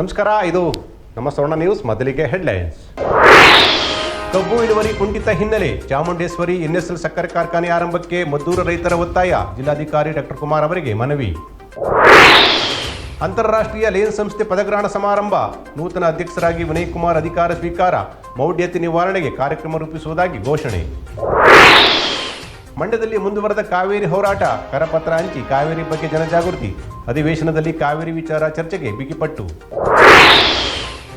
ನಮಸ್ಕಾರ, ಇದು ನಮ್ಮ ಸ್ವರ್ಣ ನ್ಯೂಸ್ ಮೊದಲಿಗೆ ಹೆಡ್ಲೈನ್ಸ್. ಕಬ್ಬು ಇಳುವರಿ ಕುಂಠಿತ ಹಿನ್ನೆಲೆ ಚಾಮುಂಡೇಶ್ವರಿ ಎನ್ಎಸ್ಎಲ್ ಸಕ್ಕರೆ ಕಾರ್ಖಾನೆ ಆರಂಭಕ್ಕೆ ಮದ್ದೂರು ರೈತರ ಒತ್ತಾಯ, ಜಿಲ್ಲಾಧಿಕಾರಿ ಡಾಕ್ಟರ್ ಕುಮಾರ್ ಅವರಿಗೆ ಮನವಿ. ಅಂತಾರಾಷ್ಟ್ರೀಯ ಲೇನ್ ಸಂಸ್ಥೆ ಪದಗ್ರಹಣ ಸಮಾರಂಭ, ನೂತನ ಅಧ್ಯಕ್ಷರಾಗಿ ವಿನಯ್ ಕುಮಾರ್ ಅಧಿಕಾರ ಸ್ವೀಕಾರ, ಮೌಢ್ಯತೆ ನಿವಾರಣೆಗೆ ಕಾರ್ಯಕ್ರಮ ರೂಪಿಸುವುದಾಗಿ ಘೋಷಣೆ. ಮಂಡ್ಯದಲ್ಲಿ ಮುಂದುವರೆದ ಕಾವೇರಿ ಹೋರಾಟ. ಕರಪತ್ರ ಹಂಚಿ ಕಾವೇರಿ ಬಗ್ಗೆ ಜನಜಾಗೃತಿ. ಅಧಿವೇಶನದಲ್ಲಿ ಕಾವೇರಿ ವಿಚಾರ ಚರ್ಚೆಗೆ ಬಿಗಿಪಟ್ಟು.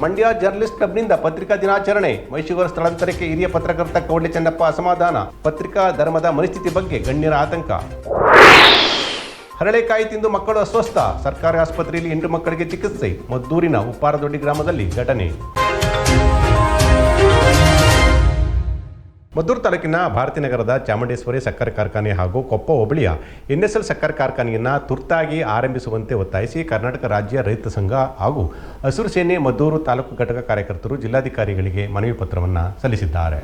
ಮಂಡ್ಯ ಜರ್ನಲಿಸ್ಟ್ ಕ್ಲಬ್ನಿಂದ ಪತ್ರಿಕಾ ದಿನಾಚರಣೆ. ಮೈಸೂರು ಸ್ಥಳಾಂತರಕ್ಕೆ ಹಿರಿಯ ಪತ್ರಕರ್ತ ಕೌಡ್ಲೆ ಚೆನ್ನಪ್ಪ ಅಸಮಾಧಾನ. ಪತ್ರಿಕಾ ಧರ್ಮದ ಮನಸ್ಥಿತಿ ಬಗ್ಗೆ ಗಣ್ಯರ ಆತಂಕ. ಹರಳೆಕಾಯಿ ತಿಂದು ಮಕ್ಕಳು ಅಸ್ವಸ್ಥ. ಸರ್ಕಾರಿ ಆಸ್ಪತ್ರೆಯಲ್ಲಿ ಎಂಟು ಮಕ್ಕಳಿಗೆ ಚಿಕಿತ್ಸೆ. ಮದ್ದೂರಿನ ಉಪ್ಪಾರದೊಡ್ಡಿ ಗ್ರಾಮದಲ್ಲಿ ಘಟನೆ. ಮದ್ದೂರು ತಾಲೂಕಿನ ಭಾರತೀನಗರದ ಚಾಮುಂಡೇಶ್ವರಿ ಸಕ್ಕರೆ ಕಾರ್ಖಾನೆ ಹಾಗೂ ಕೊಪ್ಪ ಹೋಬಳಿಯ ಎನ್ಎಸ್ಎಲ್ ಸಕ್ಕರೆ ಕಾರ್ಖಾನೆಯನ್ನು ತುರ್ತಾಗಿ ಆರಂಭಿಸುವಂತೆ ಒತ್ತಾಯಿಸಿ ಕರ್ನಾಟಕ ರಾಜ್ಯ ರೈತ ಸಂಘ ಹಾಗೂ ಹಸಿರು ಸೇನೆ ಮದ್ದೂರು ತಾಲೂಕು ಘಟಕ ಕಾರ್ಯಕರ್ತರು ಜಿಲ್ಲಾಧಿಕಾರಿಗಳಿಗೆ ಮನವಿ ಪತ್ರವನ್ನು ಸಲ್ಲಿಸಿದ್ದಾರೆ.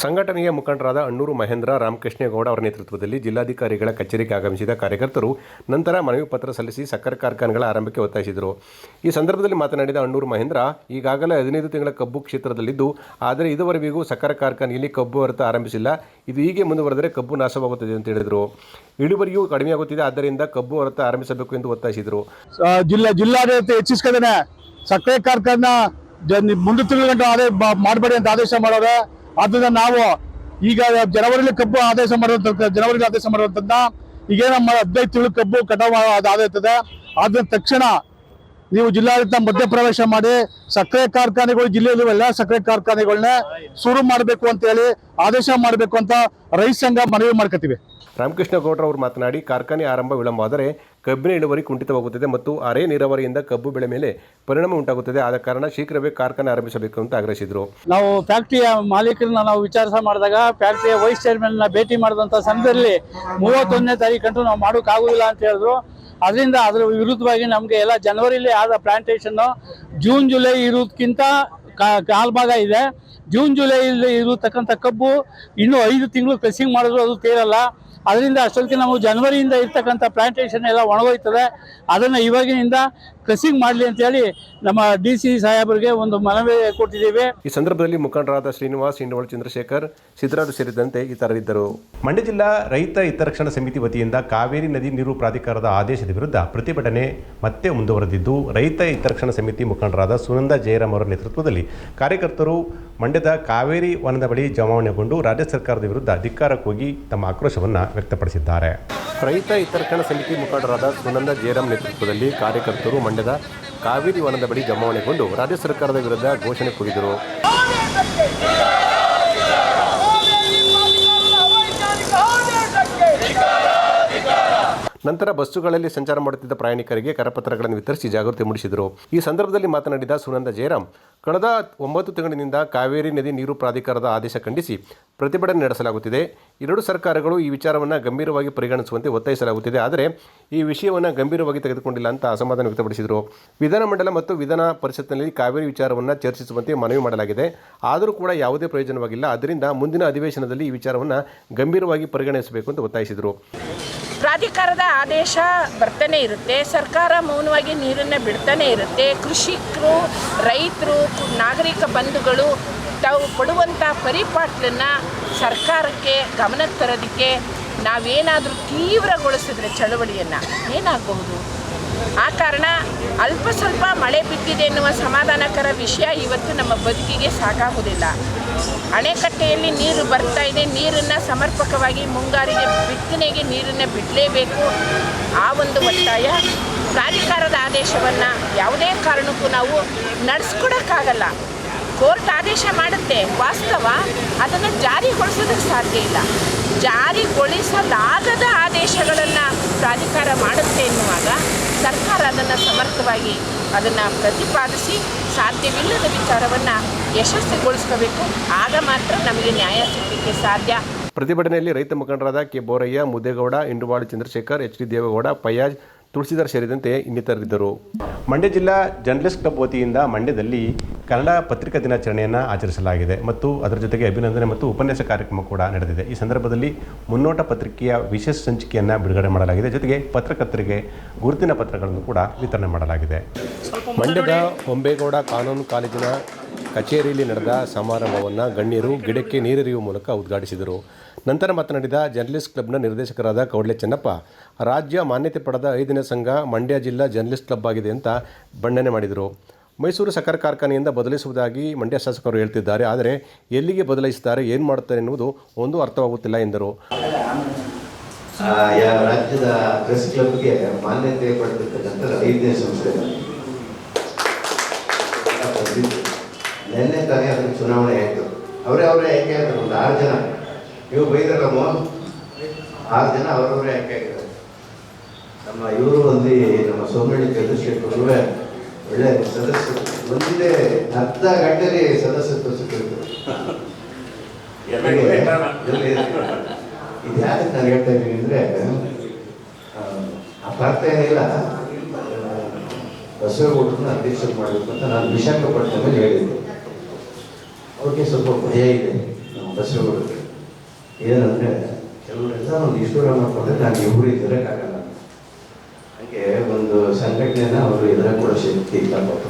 ಸಂಘಟನೆಯ ಮುಖಂಡರಾದ ಅಣ್ಣೂರು ಮಹೇಂದ್ರ ರಾಮಕೃಷ್ಣೇಗೌಡ ಅವರ ನೇತೃತ್ವದಲ್ಲಿ ಜಿಲ್ಲಾಧಿಕಾರಿಗಳ ಕಚೇರಿಗೆ ಆಗಮಿಸಿದ ಕಾರ್ಯಕರ್ತರು ನಂತರ ಮನವಿ ಪತ್ರ ಸಲ್ಲಿಸಿ ಸಕ್ಕರೆ ಕಾರ್ಖಾನೆಗಳ ಆರಂಭಕ್ಕೆ ಒತ್ತಾಯಿಸಿದರು. ಈ ಸಂದರ್ಭದಲ್ಲಿ ಮಾತನಾಡಿದ ಅಣ್ಣೂರು ಮಹೇಂದ್ರ, ಈಗಾಗಲೇ ಹದಿನೈದು ತಿಂಗಳ ಕಬ್ಬು ಕ್ಷೇತ್ರದಲ್ಲಿದ್ದು, ಆದರೆ ಇದುವರೆಗೂ ಸಕ್ಕರೆ ಕಾರ್ಖಾನೆಯಲ್ಲಿ ಕಬ್ಬು ಹೊರತು ಆರಂಭಿಸಿಲ್ಲ. ಇದು ಹೀಗೆ ಮುಂದುವರೆದರೆ ಕಬ್ಬು ನಾಶವಾಗುತ್ತದೆ ಅಂತ ಹೇಳಿದರು. ಇಳುವರಿಯೂ ಕಡಿಮೆಯಾಗುತ್ತಿದೆ, ಆದ್ದರಿಂದ ಕಬ್ಬು ಹೊರತ ಆರಂಭಿಸಬೇಕು ಎಂದು ಒತ್ತಾಯಿಸಿದರು. ಜಿಲ್ಲಾ, ಜಿಲ್ಲಾಡಳಿತ ಹೆಚ್ಚಿಸ್ಕೊಂಡೇನೆ ಸಕ್ಕರೆ ಕಾರ್ಖಾನೆ ಮುಂದೆ ತಿಂಗಳ ಗಂಟೆ ಆದೇ ಮಾಡಬೇಡಿ ಅಂತ ಆದೇಶ ಮಾಡೋರೆ. ಆದ್ದರಿಂದ ನಾವು ಈಗ ಜನವರಿಲಿ ಕಬ್ಬು ಆದೇಶ ಮಾಡುವಂತ ಜನವರಿ ಆದೇಶ ಮಾಡುವಂಥದ್ದನ್ನ ಈಗೇನ ಹದಿನೈದು ತಿಂಗಳು ಕಬ್ಬು ಕಟಾವು ಆದಾಯ್ತದೆ ಆದ ತಕ್ಷಣ ನೀವು ಜಿಲ್ಲಾಡಳಿತ ಮಧ್ಯಪ್ರವೇಶ ಮಾಡಿ ಸಕ್ಕರೆ ಕಾರ್ಖಾನೆಗಳು ಜಿಲ್ಲೆಯಲ್ಲಿ ಎಲ್ಲ ಸಕ್ಕರೆ ಕಾರ್ಖಾನೆಗಳನ್ನ ಶುರು ಮಾಡಬೇಕು ಅಂತ ಹೇಳಿ ಆದೇಶ ಮಾಡಬೇಕು ಅಂತ ರೈತ ಸಂಘ ಮನವಿ ಮಾಡ್ಕೋತೀವಿ ರಾಮಕೃಷ್ಣ ಗೌಡ್ರ ಅವರು ಮಾತನಾಡಿ ಕಾರ್ಖಾನೆ ಆರಂಭ ವಿಳಂಬವಾದರೆ ಕಬ್ಬಿನ ಇಳುವರಿ ಕುಂಠಿತವಾಗುತ್ತದೆ ಮತ್ತು ಅರೆ ನೀರಾವರಿಯಿಂದ ಕಬ್ಬು ಬೆಳೆ ಮೇಲೆ ಪರಿಣಾಮ ಉಂಟಾಗುತ್ತದೆ. ಆದ ಕಾರಣ ಶೀಘ್ರವೇ ಕಾರ್ಖಾನೆ ಆರಂಭಿಸಬೇಕು ಅಂತ ಆಗ್ರಹಿಸಿದರು. ನಾವು ಫ್ಯಾಕ್ಟ್ರಿಯ ಮಾಲೀಕರನ್ನ ನಾವು ವಿಚಾರ ಮಾಡಿದಾಗ ಫ್ಯಾಕ್ಟ್ರಿಯ ವೈಸ್ ಚೇರ್ಮನ್ ಭೇಟಿ ಮಾಡಿದಂಥ ಸಂದರ್ಭದಲ್ಲಿ ಮೂವತ್ತೊಂದನೇ ತಾರೀಕಂಟು ನಾವು ಮಾಡೋಕ್ಕಾಗೋದಿಲ್ಲ ಅಂತ ಹೇಳಿದ್ರು. ಅದರಿಂದ ಅದರ ವಿರುದ್ಧವಾಗಿ ನಮಗೆ ಎಲ್ಲ ಜನವರಿಲಿ ಆದ ಪ್ಲಾಂಟೇಶನ್ ಜೂನ್ ಜುಲೈ ಇರೋದಕ್ಕಿಂತ ಕಾ- ಕಾಲ್ ಭಾಗ ಇದೆ. ಜೂನ್ ಜುಲೈಲಿ ಇರತಕ್ಕಂಥ ಕಬ್ಬು ಇನ್ನೂ ಐದು ತಿಂಗಳು ಪ್ರೆಸ್ಸಿಂಗ್ ಮಾಡಿದ್ರು ಅದು ತೇರಲ್ಲ. ಅದರಿಂದ ಅಷ್ಟೊತ್ತಿಗೆ ನಾವು ಜನವರಿಯಿಂದ ಇರ್ತಕ್ಕಂಥ ಪ್ಲಾಂಟೇಶನ್ ಎಲ್ಲ ಒಣಗೋಯ್ತದೆ. ಅದನ್ನು ಇವಾಗಿನಿಂದ ಕ್ರೆಸಿಂಗ್ ಮಾಡಲಿ ಅಂತೇಳಿ ನಮ್ಮ ಡಿ ಸಿ ಸಾಹೇಬರಿಗೆ ಒಂದು ಮನವಿ ಕೊಟ್ಟಿದ್ದೇವೆ. ಈ ಸಂದರ್ಭದಲ್ಲಿ ಮುಖಂಡರಾದ ಶ್ರೀನಿವಾಸ್ ಇಂಡೋಳ್ ಚಂದ್ರಶೇಖರ್ ಸಿದ್ದರಾಜು ಸೇರಿದಂತೆ ಇತರರಿದ್ದರು. ಮಂಡ್ಯ ಜಿಲ್ಲಾ ರೈತ ಹಿತರಕ್ಷಣಾ ಸಮಿತಿ ವತಿಯಿಂದ ಕಾವೇರಿ ನದಿ ನೀರು ಪ್ರಾಧಿಕಾರದ ಆದೇಶದ ವಿರುದ್ಧ ಪ್ರತಿಭಟನೆ ಮತ್ತೆ ಮುಂದುವರೆದಿದ್ದು ರೈತ ಹಿತರಕ್ಷಣಾ ಸಮಿತಿ ಮುಖಂಡರಾದ ಸುನಂದ ಜಯರಾಮ್ ಅವರ ನೇತೃತ್ವದಲ್ಲಿ ಕಾರ್ಯಕರ್ತರು ಮಂಡ್ಯದ ಕಾವೇರಿ ವನದ ಬಳಿ ಜಮಾವಣೆಗೊಂಡು ರಾಜ್ಯ ಸರ್ಕಾರದ ವಿರುದ್ಧ ಧಿಕ್ಕಾರಕ್ಕೋಗಿ ತಮ್ಮ ಆಕ್ರೋಶವನ್ನು ವ್ಯಕ್ತಪಡಿಸಿದ್ದಾರೆ. ರೈತ ಹಿತರಕ್ಷಣಾ ಸಮಿತಿ ಮುಖಂಡರಾದ ಸುನಂದ ಜಯರಾಮ್ ನೇತೃತ್ವದಲ್ಲಿ ಕಾರ್ಯಕರ್ತರು ಕಾವೇರಿ ವನದ ಬಳಿ ಜಮಾವಣೆಗೊಂಡು ರಾಜ್ಯ ಸರ್ಕಾರದ ವಿರುದ್ಧ ಘೋಷಣೆ ಕೂಗಿದರು. ನಂತರ ಬಸ್ಸುಗಳಲ್ಲಿ ಸಂಚಾರ ಮಾಡುತ್ತಿದ್ದ ಪ್ರಯಾಣಿಕರಿಗೆ ಕರಪತ್ರಗಳನ್ನು ವಿತರಿಸಿ ಜಾಗೃತಿ ಮೂಡಿಸಿದರು. ಈ ಸಂದರ್ಭದಲ್ಲಿ ಮಾತನಾಡಿದ ಸುನಂದ ಜಯರಾಮ್ ಕಳೆದ ಒಂಬತ್ತು ತಿಂಗಳಿನಿಂದ ಕಾವೇರಿ ನದಿ ನೀರು ಪ್ರಾಧಿಕಾರದ ಆದೇಶ ಖಂಡಿಸಿ ಪ್ರತಿಭಟನೆ ನಡೆಸಲಾಗುತ್ತಿದೆ. ಎರಡು ಸರ್ಕಾರಗಳು ಈ ವಿಚಾರವನ್ನು ಗಂಭೀರವಾಗಿ ಪರಿಗಣಿಸುವಂತೆ ಒತ್ತಾಯಿಸಲಾಗುತ್ತಿದೆ. ಆದರೆ ಈ ವಿಷಯವನ್ನು ಗಂಭೀರವಾಗಿ ತೆಗೆದುಕೊಂಡಿಲ್ಲ ಅಂತ ಅಸಮಾಧಾನ ವ್ಯಕ್ತಪಡಿಸಿದರು. ವಿಧಾನಮಂಡಲ ಮತ್ತು ವಿಧಾನ ಪರಿಷತ್ನಲ್ಲಿ ಕಾವೇರಿ ವಿಚಾರವನ್ನು ಚರ್ಚಿಸುವಂತೆ ಮನವಿ ಮಾಡಲಾಗಿದೆ. ಆದರೂ ಕೂಡ ಯಾವುದೇ ಪ್ರಯೋಜನವಾಗಿಲ್ಲ. ಅದರಿಂದ ಮುಂದಿನ ಅಧಿವೇಶನದಲ್ಲಿ ಈ ವಿಚಾರವನ್ನು ಗಂಭೀರವಾಗಿ ಪರಿಗಣಿಸಬೇಕು ಅಂತ ಒತ್ತಾಯಿಸಿದರು. ಪ್ರಾಧಿಕಾರದ ಆದೇಶ ಬರ್ತಾನೆ ಇರುತ್ತೆ. ಸರ್ಕಾರ ಮೌನವಾಗಿ ನೀರನ್ನು ಬಿಡ್ತಾನೆ ಇರುತ್ತೆ. ಕೃಷಿಕರು, ರೈತರು, ನಾಗರಿಕ ಬಂಧುಗಳು ತಾವು ಪಡುವಂಥ ಪರಿಪಾಟ್ಲನ್ನು ಸರ್ಕಾರಕ್ಕೆ ಗಮನಕ್ಕೆ ತರೋದಕ್ಕೆ ನಾವೇನಾದರೂ ತೀವ್ರಗೊಳಿಸಿದ್ರೆ ಚಳವಳಿಯನ್ನು ಏನಾಗಬಹುದು? ಆ ಕಾರಣ ಅಲ್ಪ ಸ್ವಲ್ಪ ಮಳೆ ಬಿದ್ದಿದೆ ಎನ್ನುವ ಸಮಾಧಾನಕರ ವಿಷಯ ಇವತ್ತು ನಮ್ಮ ಬದುಕಿಗೆ ಸಾಕಾಗುವುದಿಲ್ಲ. ಅಣೆಕಟ್ಟೆಯಲ್ಲಿ ನೀರು ಬರ್ತಾ ಇದೆ. ನೀರನ್ನು ಸಮರ್ಪಕವಾಗಿ ಮುಂಗಾರಿಗೆ ಬಿತ್ತನೆಗೆ ನೀರನ್ನು ಬಿಡಲೇಬೇಕು. ಆ ಒಂದು ಒತ್ತಾಯ ಪ್ರಾಧಿಕಾರದ ಆದೇಶವನ್ನು ಯಾವುದೇ ಕಾರಣಕ್ಕೂ ನಾವು ನಡೆಸ್ಕೊಡೋಕ್ಕಾಗಲ್ಲ. ಕೋರ್ಟ್ ಆದೇಶ ಮಾಡುತ್ತೆ. ವಾಸ್ತವ ಅದನ್ನು ಜಾರಿಗೊಳಿಸೋದಕ್ಕೆ ಸಾಧ್ಯ ಇಲ್ಲ. ಜಾರಿಗೊಳಿಸಲಾಗದ ಆದೇಶಗಳನ್ನು ಪ್ರಾಧಿಕಾರ ಮಾಡುತ್ತೆ ಎನ್ನುವಾಗ ಸರ್ಕಾರ ಅದನ್ನು ಸಮರ್ಥವಾಗಿ ಅದನ್ನು ಪ್ರತಿಪಾದಿಸಿ ಸಾಧ್ಯವಿಲ್ಲದ ವಿಚಾರವನ್ನು ಯಶಸ್ವಿಗೊಳಿಸ್ಕೋಬೇಕು. ಆಗ ಮಾತ್ರ ನಮಗೆ ನ್ಯಾಯ ಸಿಗಲಿಕ್ಕೆ ಸಾಧ್ಯ. ಪ್ರತಿಭಟನೆಯಲ್ಲಿ ರೈತ ಮುಖಂಡರಾದ K Boraiah, Mudegowda, Induvalu Chandrashekar, H D Devegowda Fayaz Tulasidar ಸೇರಿದಂತೆ ಇನ್ನಿತರರಿದ್ದರು. ಮಂಡ್ಯ ಜಿಲ್ಲಾ ಜರ್ನಲಿಸ್ಟ್ ಕ್ಲಬ್ ವತಿಯಿಂದ ಮಂಡ್ಯದಲ್ಲಿ ಕನ್ನಡ ಪತ್ರಿಕಾ ದಿನಾಚರಣೆಯನ್ನು ಆಚರಿಸಲಾಗಿದೆ ಮತ್ತು ಅದರ ಜೊತೆಗೆ ಅಭಿನಂದನೆ ಮತ್ತು ಉಪನ್ಯಾಸ ಕಾರ್ಯಕ್ರಮ ಕೂಡ ನಡೆದಿದೆ. ಈ ಸಂದರ್ಭದಲ್ಲಿ ಮುನ್ನೋಟ ಪತ್ರಿಕೆಯ ವಿಶೇಷ ಸಂಚಿಕೆಯನ್ನು ಬಿಡುಗಡೆ ಮಾಡಲಾಗಿದೆ. ಜೊತೆಗೆ ಪತ್ರಕರ್ತರಿಗೆ ಗುರುತಿನ ಪತ್ರಗಳನ್ನು ಕೂಡ ವಿತರಣೆ ಮಾಡಲಾಗಿದೆ. ಮಂಡ್ಯದ ಹೊಂಬೇಗೌಡ ಕಾನೂನು ಕಾಲೇಜಿನ ಕಚೇರಿಯಲ್ಲಿ ನಡೆದ ಸಮಾರಂಭವನ್ನು ಗಣ್ಯರು ಗಿಡಕ್ಕೆ ನೀರೆರೆಯುವ ಮೂಲಕ ಉದ್ಘಾಟಿಸಿದರು. ನಂತರ ಮಾತನಾಡಿದ ಜರ್ನಲಿಸ್ಟ್ ಕ್ಲಬ್ನ ನಿರ್ದೇಶಕರಾದ ಕೌಡ್ಲೆ ಚೆನ್ನಪ್ಪ ರಾಜ್ಯ ಮಾನ್ಯತೆ ಪಡೆದ ಐದನೇ ಸಂಘ ಮಂಡ್ಯ ಜಿಲ್ಲಾ ಜರ್ನಲಿಸ್ಟ್ ಕ್ಲಬ್ ಆಗಿದೆ ಅಂತ ಬಣ್ಣನೆ ಮಾಡಿದರು. ಮೈಸೂರು ಸಕ್ಕರೆ ಕಾರ್ಖಾನೆಯಿಂದ ಬದಲಿಸುವುದಾಗಿ ಮಂಡ್ಯ ಶಾಸಕರು ಹೇಳ್ತಿದ್ದಾರೆ. ಆದರೆ ಎಲ್ಲಿಗೆ ಬದಲಾಯಿಸುತ್ತಾರೆ ಏನು ಮಾಡುತ್ತಾರೆ ಎನ್ನುವುದು ಒಂದು ಅರ್ಥವಾಗುತ್ತಿಲ್ಲ ಎಂದರು. ರಾಜ್ಯದ ಪ್ರೆಸ್ ಕ್ಲಬ್ಗೆ ಮಾನ್ಯತೆ ಪಡೆದಿರ್ತಕ್ಕಂಥ ಐದನೇ ಸಂಸ್ಥೆ. ನಿನ್ನೆ ತಾನೇ ಅದಕ್ಕೆ ಚುನಾವಣೆ ಆಯಿತು. ಅವರೇ ಅವರೇ ಆಯ್ಕೆ ಆದರು ಒಂದು ಆರು ಜನ. ನೀವು ಬೈದಲ್ಲಮ್ಮ ಆರು ಜನ ಅವರವರೇ ಆಯ್ಕೆ ಆಗಿದ್ದಾರೆ ನಮ್ಮ ಇವರು ಅಲ್ಲಿ ನಮ್ಮ ಸೋಮಣ್ಣ ಚಂದ್ರಶೇಖರ್ ಒಳ್ಳೆ ಸದಸ್ಯರು. ಒಂದೇ ಅರ್ಧ ಗಂಟೆಗೆ ಸದಸ್ಯತ್ವ ಸಿಕ್ಕಿದ್ರು ಎಲ್ಲಿ ಇದು ಯಾಕೆ ನಾನು ಹೇಳ್ತಾ ಇದ್ದೀನಿ ಆ ಅಪಾರ್ಥ ಏನಿಲ್ಲ ಬಸವೇಗೌಡರನ್ನ ಅಧ್ಯಕ್ಷ ಮಾಡಬೇಕು ಅಂತ ನಾನು ವಿಶಾಖಪಟ್ಟಣದಲ್ಲಿ ಹೇಳಿದ್ದೆ. ಅವ್ರಿಗೆ ಸ್ವಲ್ಪ ಭಯ ಇದೆ ನಮ್ಮ ಬಸವೇಗೌಡರಿಗೆ. ಏನಂದರೆ ಕೆಲವರೆಲ್ಲ ಒಂದು ಇಷ್ಟೂರ ಮಾಡ್ಕೊಂಡ್ರೆ ನಾನು ಇವರು ಇದ್ದರೆ ಒಂದು ಸಂಘಟನೆನ ಅವರು ಎದುರ ಕೂಡ ಶಕ್ತಿ ಇಲ್ಲ ಪಾಪ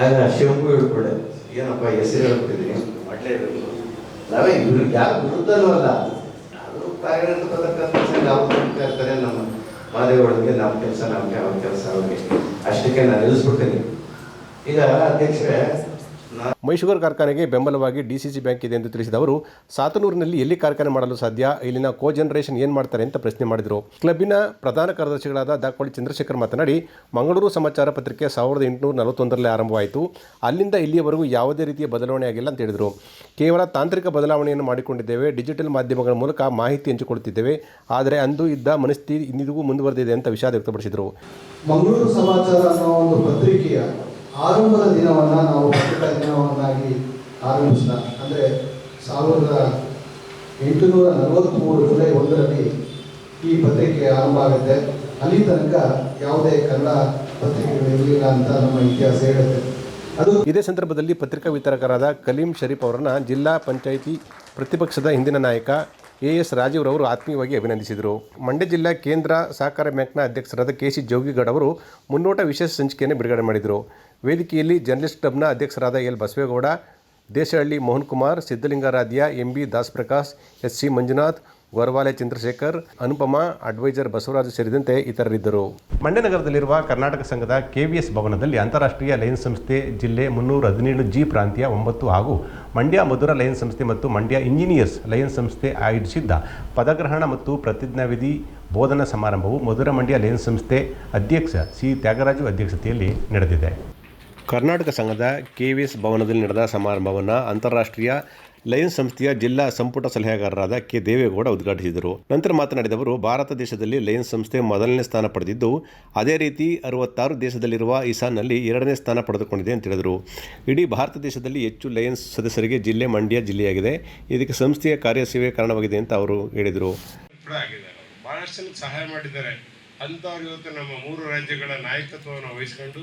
ಆದ್ರೆ ಶಿವಂಗು ಹೇಳ್ಕೊಡೆ ಏನಪ್ಪ ಹೆಸರು ಹೇಳ್ತಿದ್ದೀನಿ ಒಳ್ಳೆ ನಾವೇ, ಇವ್ರು ಯಾರು ವಿರುದ್ಧನೂ ಅಲ್ಲ. ಅದು ಕಾರ್ಯರತ ಪದಕಂತ ನಾವು ಹೋಗ್ತಾ ಇರ್ತಾರೆ, ನಮ್ಮ ಒಳಗೆ ನಮ್ಮ ಕೆಲಸ ನಮಗೆ ಅವ್ರ ಕೆಲಸ, ಅವ್ರಿಗೆ ಅಷ್ಟಕ್ಕೆ ನಾನು ನಿಲ್ಲಿಸ್ಬಿಡ್ತೀನಿ. ಈಗ ಅಧ್ಯಕ್ಷರೇ ಮೈಸೂರು ಕಾರ್ಖಾನೆಗೆ ಬೆಂಬಲವಾಗಿ ಡಿಸಿಸಿ ಬ್ಯಾಂಕ್ ಇದೆ ಎಂದು ತಿಳಿಸಿದ ಅವರು ಸಾತನೂರಿನಲ್ಲಿ ಎಲ್ಲಿ ಕಾರ್ಖಾನೆ ಮಾಡಲು ಸಾಧ್ಯ, ಇಲ್ಲಿನ ಕೋ ಜನರೇಷನ್ ಏನು ಮಾಡ್ತಾರೆ ಅಂತ ಪ್ರಶ್ನೆ ಮಾಡಿದರು. ಕ್ಲಬ್ಬಿನ ಪ್ರಧಾನ ಕಾರ್ಯದರ್ಶಿಗಳಾದ ದಾಕೋಳಿ ಚಂದ್ರಶೇಖರ್ ಮಾತನಾಡಿ, ಮಂಗಳೂರು ಸಮಾಚಾರ ಪತ್ರಿಕೆ ಸಾವಿರದ ಎಂಟುನೂರ ನಲವತ್ತೊಂದರಲ್ಲಿ ಆರಂಭವಾಯಿತು. ಅಲ್ಲಿಂದ ಇಲ್ಲಿಯವರೆಗೂ ಯಾವುದೇ ರೀತಿಯ ಬದಲಾವಣೆ ಆಗಿಲ್ಲ ಅಂತ ಹೇಳಿದರು. ಕೇವಲ ತಾಂತ್ರಿಕ ಬದಲಾವಣೆಯನ್ನು ಮಾಡಿಕೊಂಡಿದ್ದೇವೆ, ಡಿಜಿಟಲ್ ಮಾಧ್ಯಮಗಳ ಮೂಲಕ ಮಾಹಿತಿ ಹಂಚಿಕೊಳ್ಳುತ್ತಿದ್ದೇವೆ. ಆದರೆ ಅಂದು ಇದ್ದ ಮನಸ್ಥಿತಿ ಇಂದಿಗೂ ಮುಂದುವರೆದಿದೆ ಅಂತ ವಿಷಾದ ವ್ಯಕ್ತಪಡಿಸಿದರು. ಮಂಗಳೂರು ಸಮಾಚಾರ ಅನ್ನೋ ಒಂದು ಪತ್ರಿಕೆಯ ಆರಂಭದ ದಿನವನ್ನು ನಾವು ಪತ್ರಿಕಾ ದಿನವನ್ನಾಗಿ ಆರಂಭಿಸಿದ ಅಂದರೆ ಸಾವಿರದ ಎಂಟುನೂರ ನಲವತ್ತ್ಮೂರು ಜುಲೈ ಒಂದರಲ್ಲಿ ಈ ಪತ್ರಿಕೆ ಆರಂಭ ಆಗುತ್ತೆ. ಅಲ್ಲಿ ತನಕ ಯಾವುದೇ ಕನ್ನಡ ಪತ್ರಿಕೆಗಳು ಇರಲಿಲ್ಲ ಅಂತ ನಮ್ಮ ಇತಿಹಾಸ ಹೇಳುತ್ತೆ. ಅದು ಇದೇ ಸಂದರ್ಭದಲ್ಲಿ ಪತ್ರಿಕಾ ವಿತರಕರಾದ ಕಲೀಂ ಶರೀಫ್ ಅವರನ್ನು ಜಿಲ್ಲಾ ಪಂಚಾಯಿತಿ ಪ್ರತಿಪಕ್ಷದ ಹಿಂದಿನ ನಾಯಕ ಎ ಎಸ್ ರಾಜೀವ್ರವರು ಆತ್ಮೀಯವಾಗಿ ಅಭಿನಂದಿಸಿದರು. ಮಂಡ್ಯ ಜಿಲ್ಲಾ ಕೇಂದ್ರ ಸಹಕಾರ ಬ್ಯಾಂಕ್ನ ಅಧ್ಯಕ್ಷರಾದ ಕೆ ಸಿ ಜೋಗಿಗೌಡ ಅವರು ಮುನ್ನೋಟ ವಿಶೇಷ ಸಂಚಿಕೆಯನ್ನು ಬಿಡುಗಡೆ ಮಾಡಿದರು. ವೇದಿಕೆಯಲ್ಲಿ ಜರ್ನಲಿಸ್ಟ್ ಕ್ಲಬ್ನ ಅಧ್ಯಕ್ಷರಾದ L Basavegowda, Deshahalli Mohan Kumar Siddalingaradhya M B Das Prakash S C Manjunath Goravale Chandrashekar Anupama adviser Basavaraju ಸೇರಿದಂತೆ ಇತರರಿದ್ದರು. ಮಂಡ್ಯ ನಗರದಲ್ಲಿರುವ ಕರ್ನಾಟಕ ಸಂಘದ ಕೆವಿಎಸ್ ಭವನದಲ್ಲಿ ಅಂತಾರಾಷ್ಟ್ರೀಯ ಲಯನ್ಸ್ ಸಂಸ್ಥೆ ಜಿಲ್ಲೆ ಮುನ್ನೂರ ಹದಿನೇಳು ಜಿ ಪ್ರಾಂತ್ಯ ಒಂಬತ್ತು ಹಾಗೂ ಮಂಡ್ಯ ಮಧುರ ಲಯನ್ಸ್ ಸಂಸ್ಥೆ ಮತ್ತು ಮಂಡ್ಯ ಇಂಜಿನಿಯರ್ಸ್ ಲಯನ್ಸ್ ಸಂಸ್ಥೆ ಆಯೋಜಿಸಿದ್ದ ಪದಗ್ರಹಣ ಮತ್ತು ಪ್ರತಿಜ್ಞಾವಿಧಿ ಬೋಧನಾ ಸಮಾರಂಭವು ಮಧುರ ಮಂಡ್ಯ ಲಯನ್ಸ್ ಸಂಸ್ಥೆ ಅಧ್ಯಕ್ಷ ಸಿ. ತ್ಯಾಗರಾಜು ಅಧ್ಯಕ್ಷತೆಯಲ್ಲಿ ನಡೆದಿದೆ. ಕರ್ನಾಟಕ ಸಂಘದ ಕೆವಿಎಸ್ ಭವನದಲ್ಲಿ ನಡೆದ ಸಮಾರಂಭವನ್ನು ಅಂತಾರಾಷ್ಟ್ರೀಯ ಲಯನ್ಸ್ ಸಂಸ್ಥೆಯ ಜಿಲ್ಲಾ ಸಂಪುಟ ಸಲಹೆಗಾರರಾದ ಕೆ. ದೇವೇಗೌಡ ಉದ್ಘಾಟಿಸಿದರು. ನಂತರ ಮಾತನಾಡಿದವರು ಭಾರತ ದೇಶದಲ್ಲಿ ಲಯನ್ಸ್ ಸಂಸ್ಥೆ ಮೊದಲನೇ ಸ್ಥಾನ ಪಡೆದಿದ್ದು, ಅದೇ ರೀತಿ ಅರವತ್ತಾರು ದೇಶದಲ್ಲಿರುವ ಇಸಾನ್ನಲ್ಲಿ ಎರಡನೇ ಸ್ಥಾನ ಪಡೆದುಕೊಂಡಿದೆ ಅಂತ ಹೇಳಿದರು. ಇಡೀ ಭಾರತ ದೇಶದಲ್ಲಿ ಹೆಚ್ಚು ಲಯನ್ಸ್ ಸದಸ್ಯರಿಗೆ ಜಿಲ್ಲೆ ಮಂಡ್ಯ ಜಿಲ್ಲೆಯಾಗಿದೆ. ಇದಕ್ಕೆ ಸಂಸ್ಥೆಯ ಕಾರ್ಯಸೇವೆ ಕಾರಣವಾಗಿದೆ ಅಂತ ಅವರು ಹೇಳಿದರು. ಸಹಾಯ ಮಾಡಿದ್ದಾರೆ. ಅಂಥವ್ರು ಇವತ್ತು ನಮ್ಮ ಮೂರು ರಾಜ್ಯಗಳ ನಾಯಕತ್ವವನ್ನು ವಹಿಸ್ಕೊಂಡು,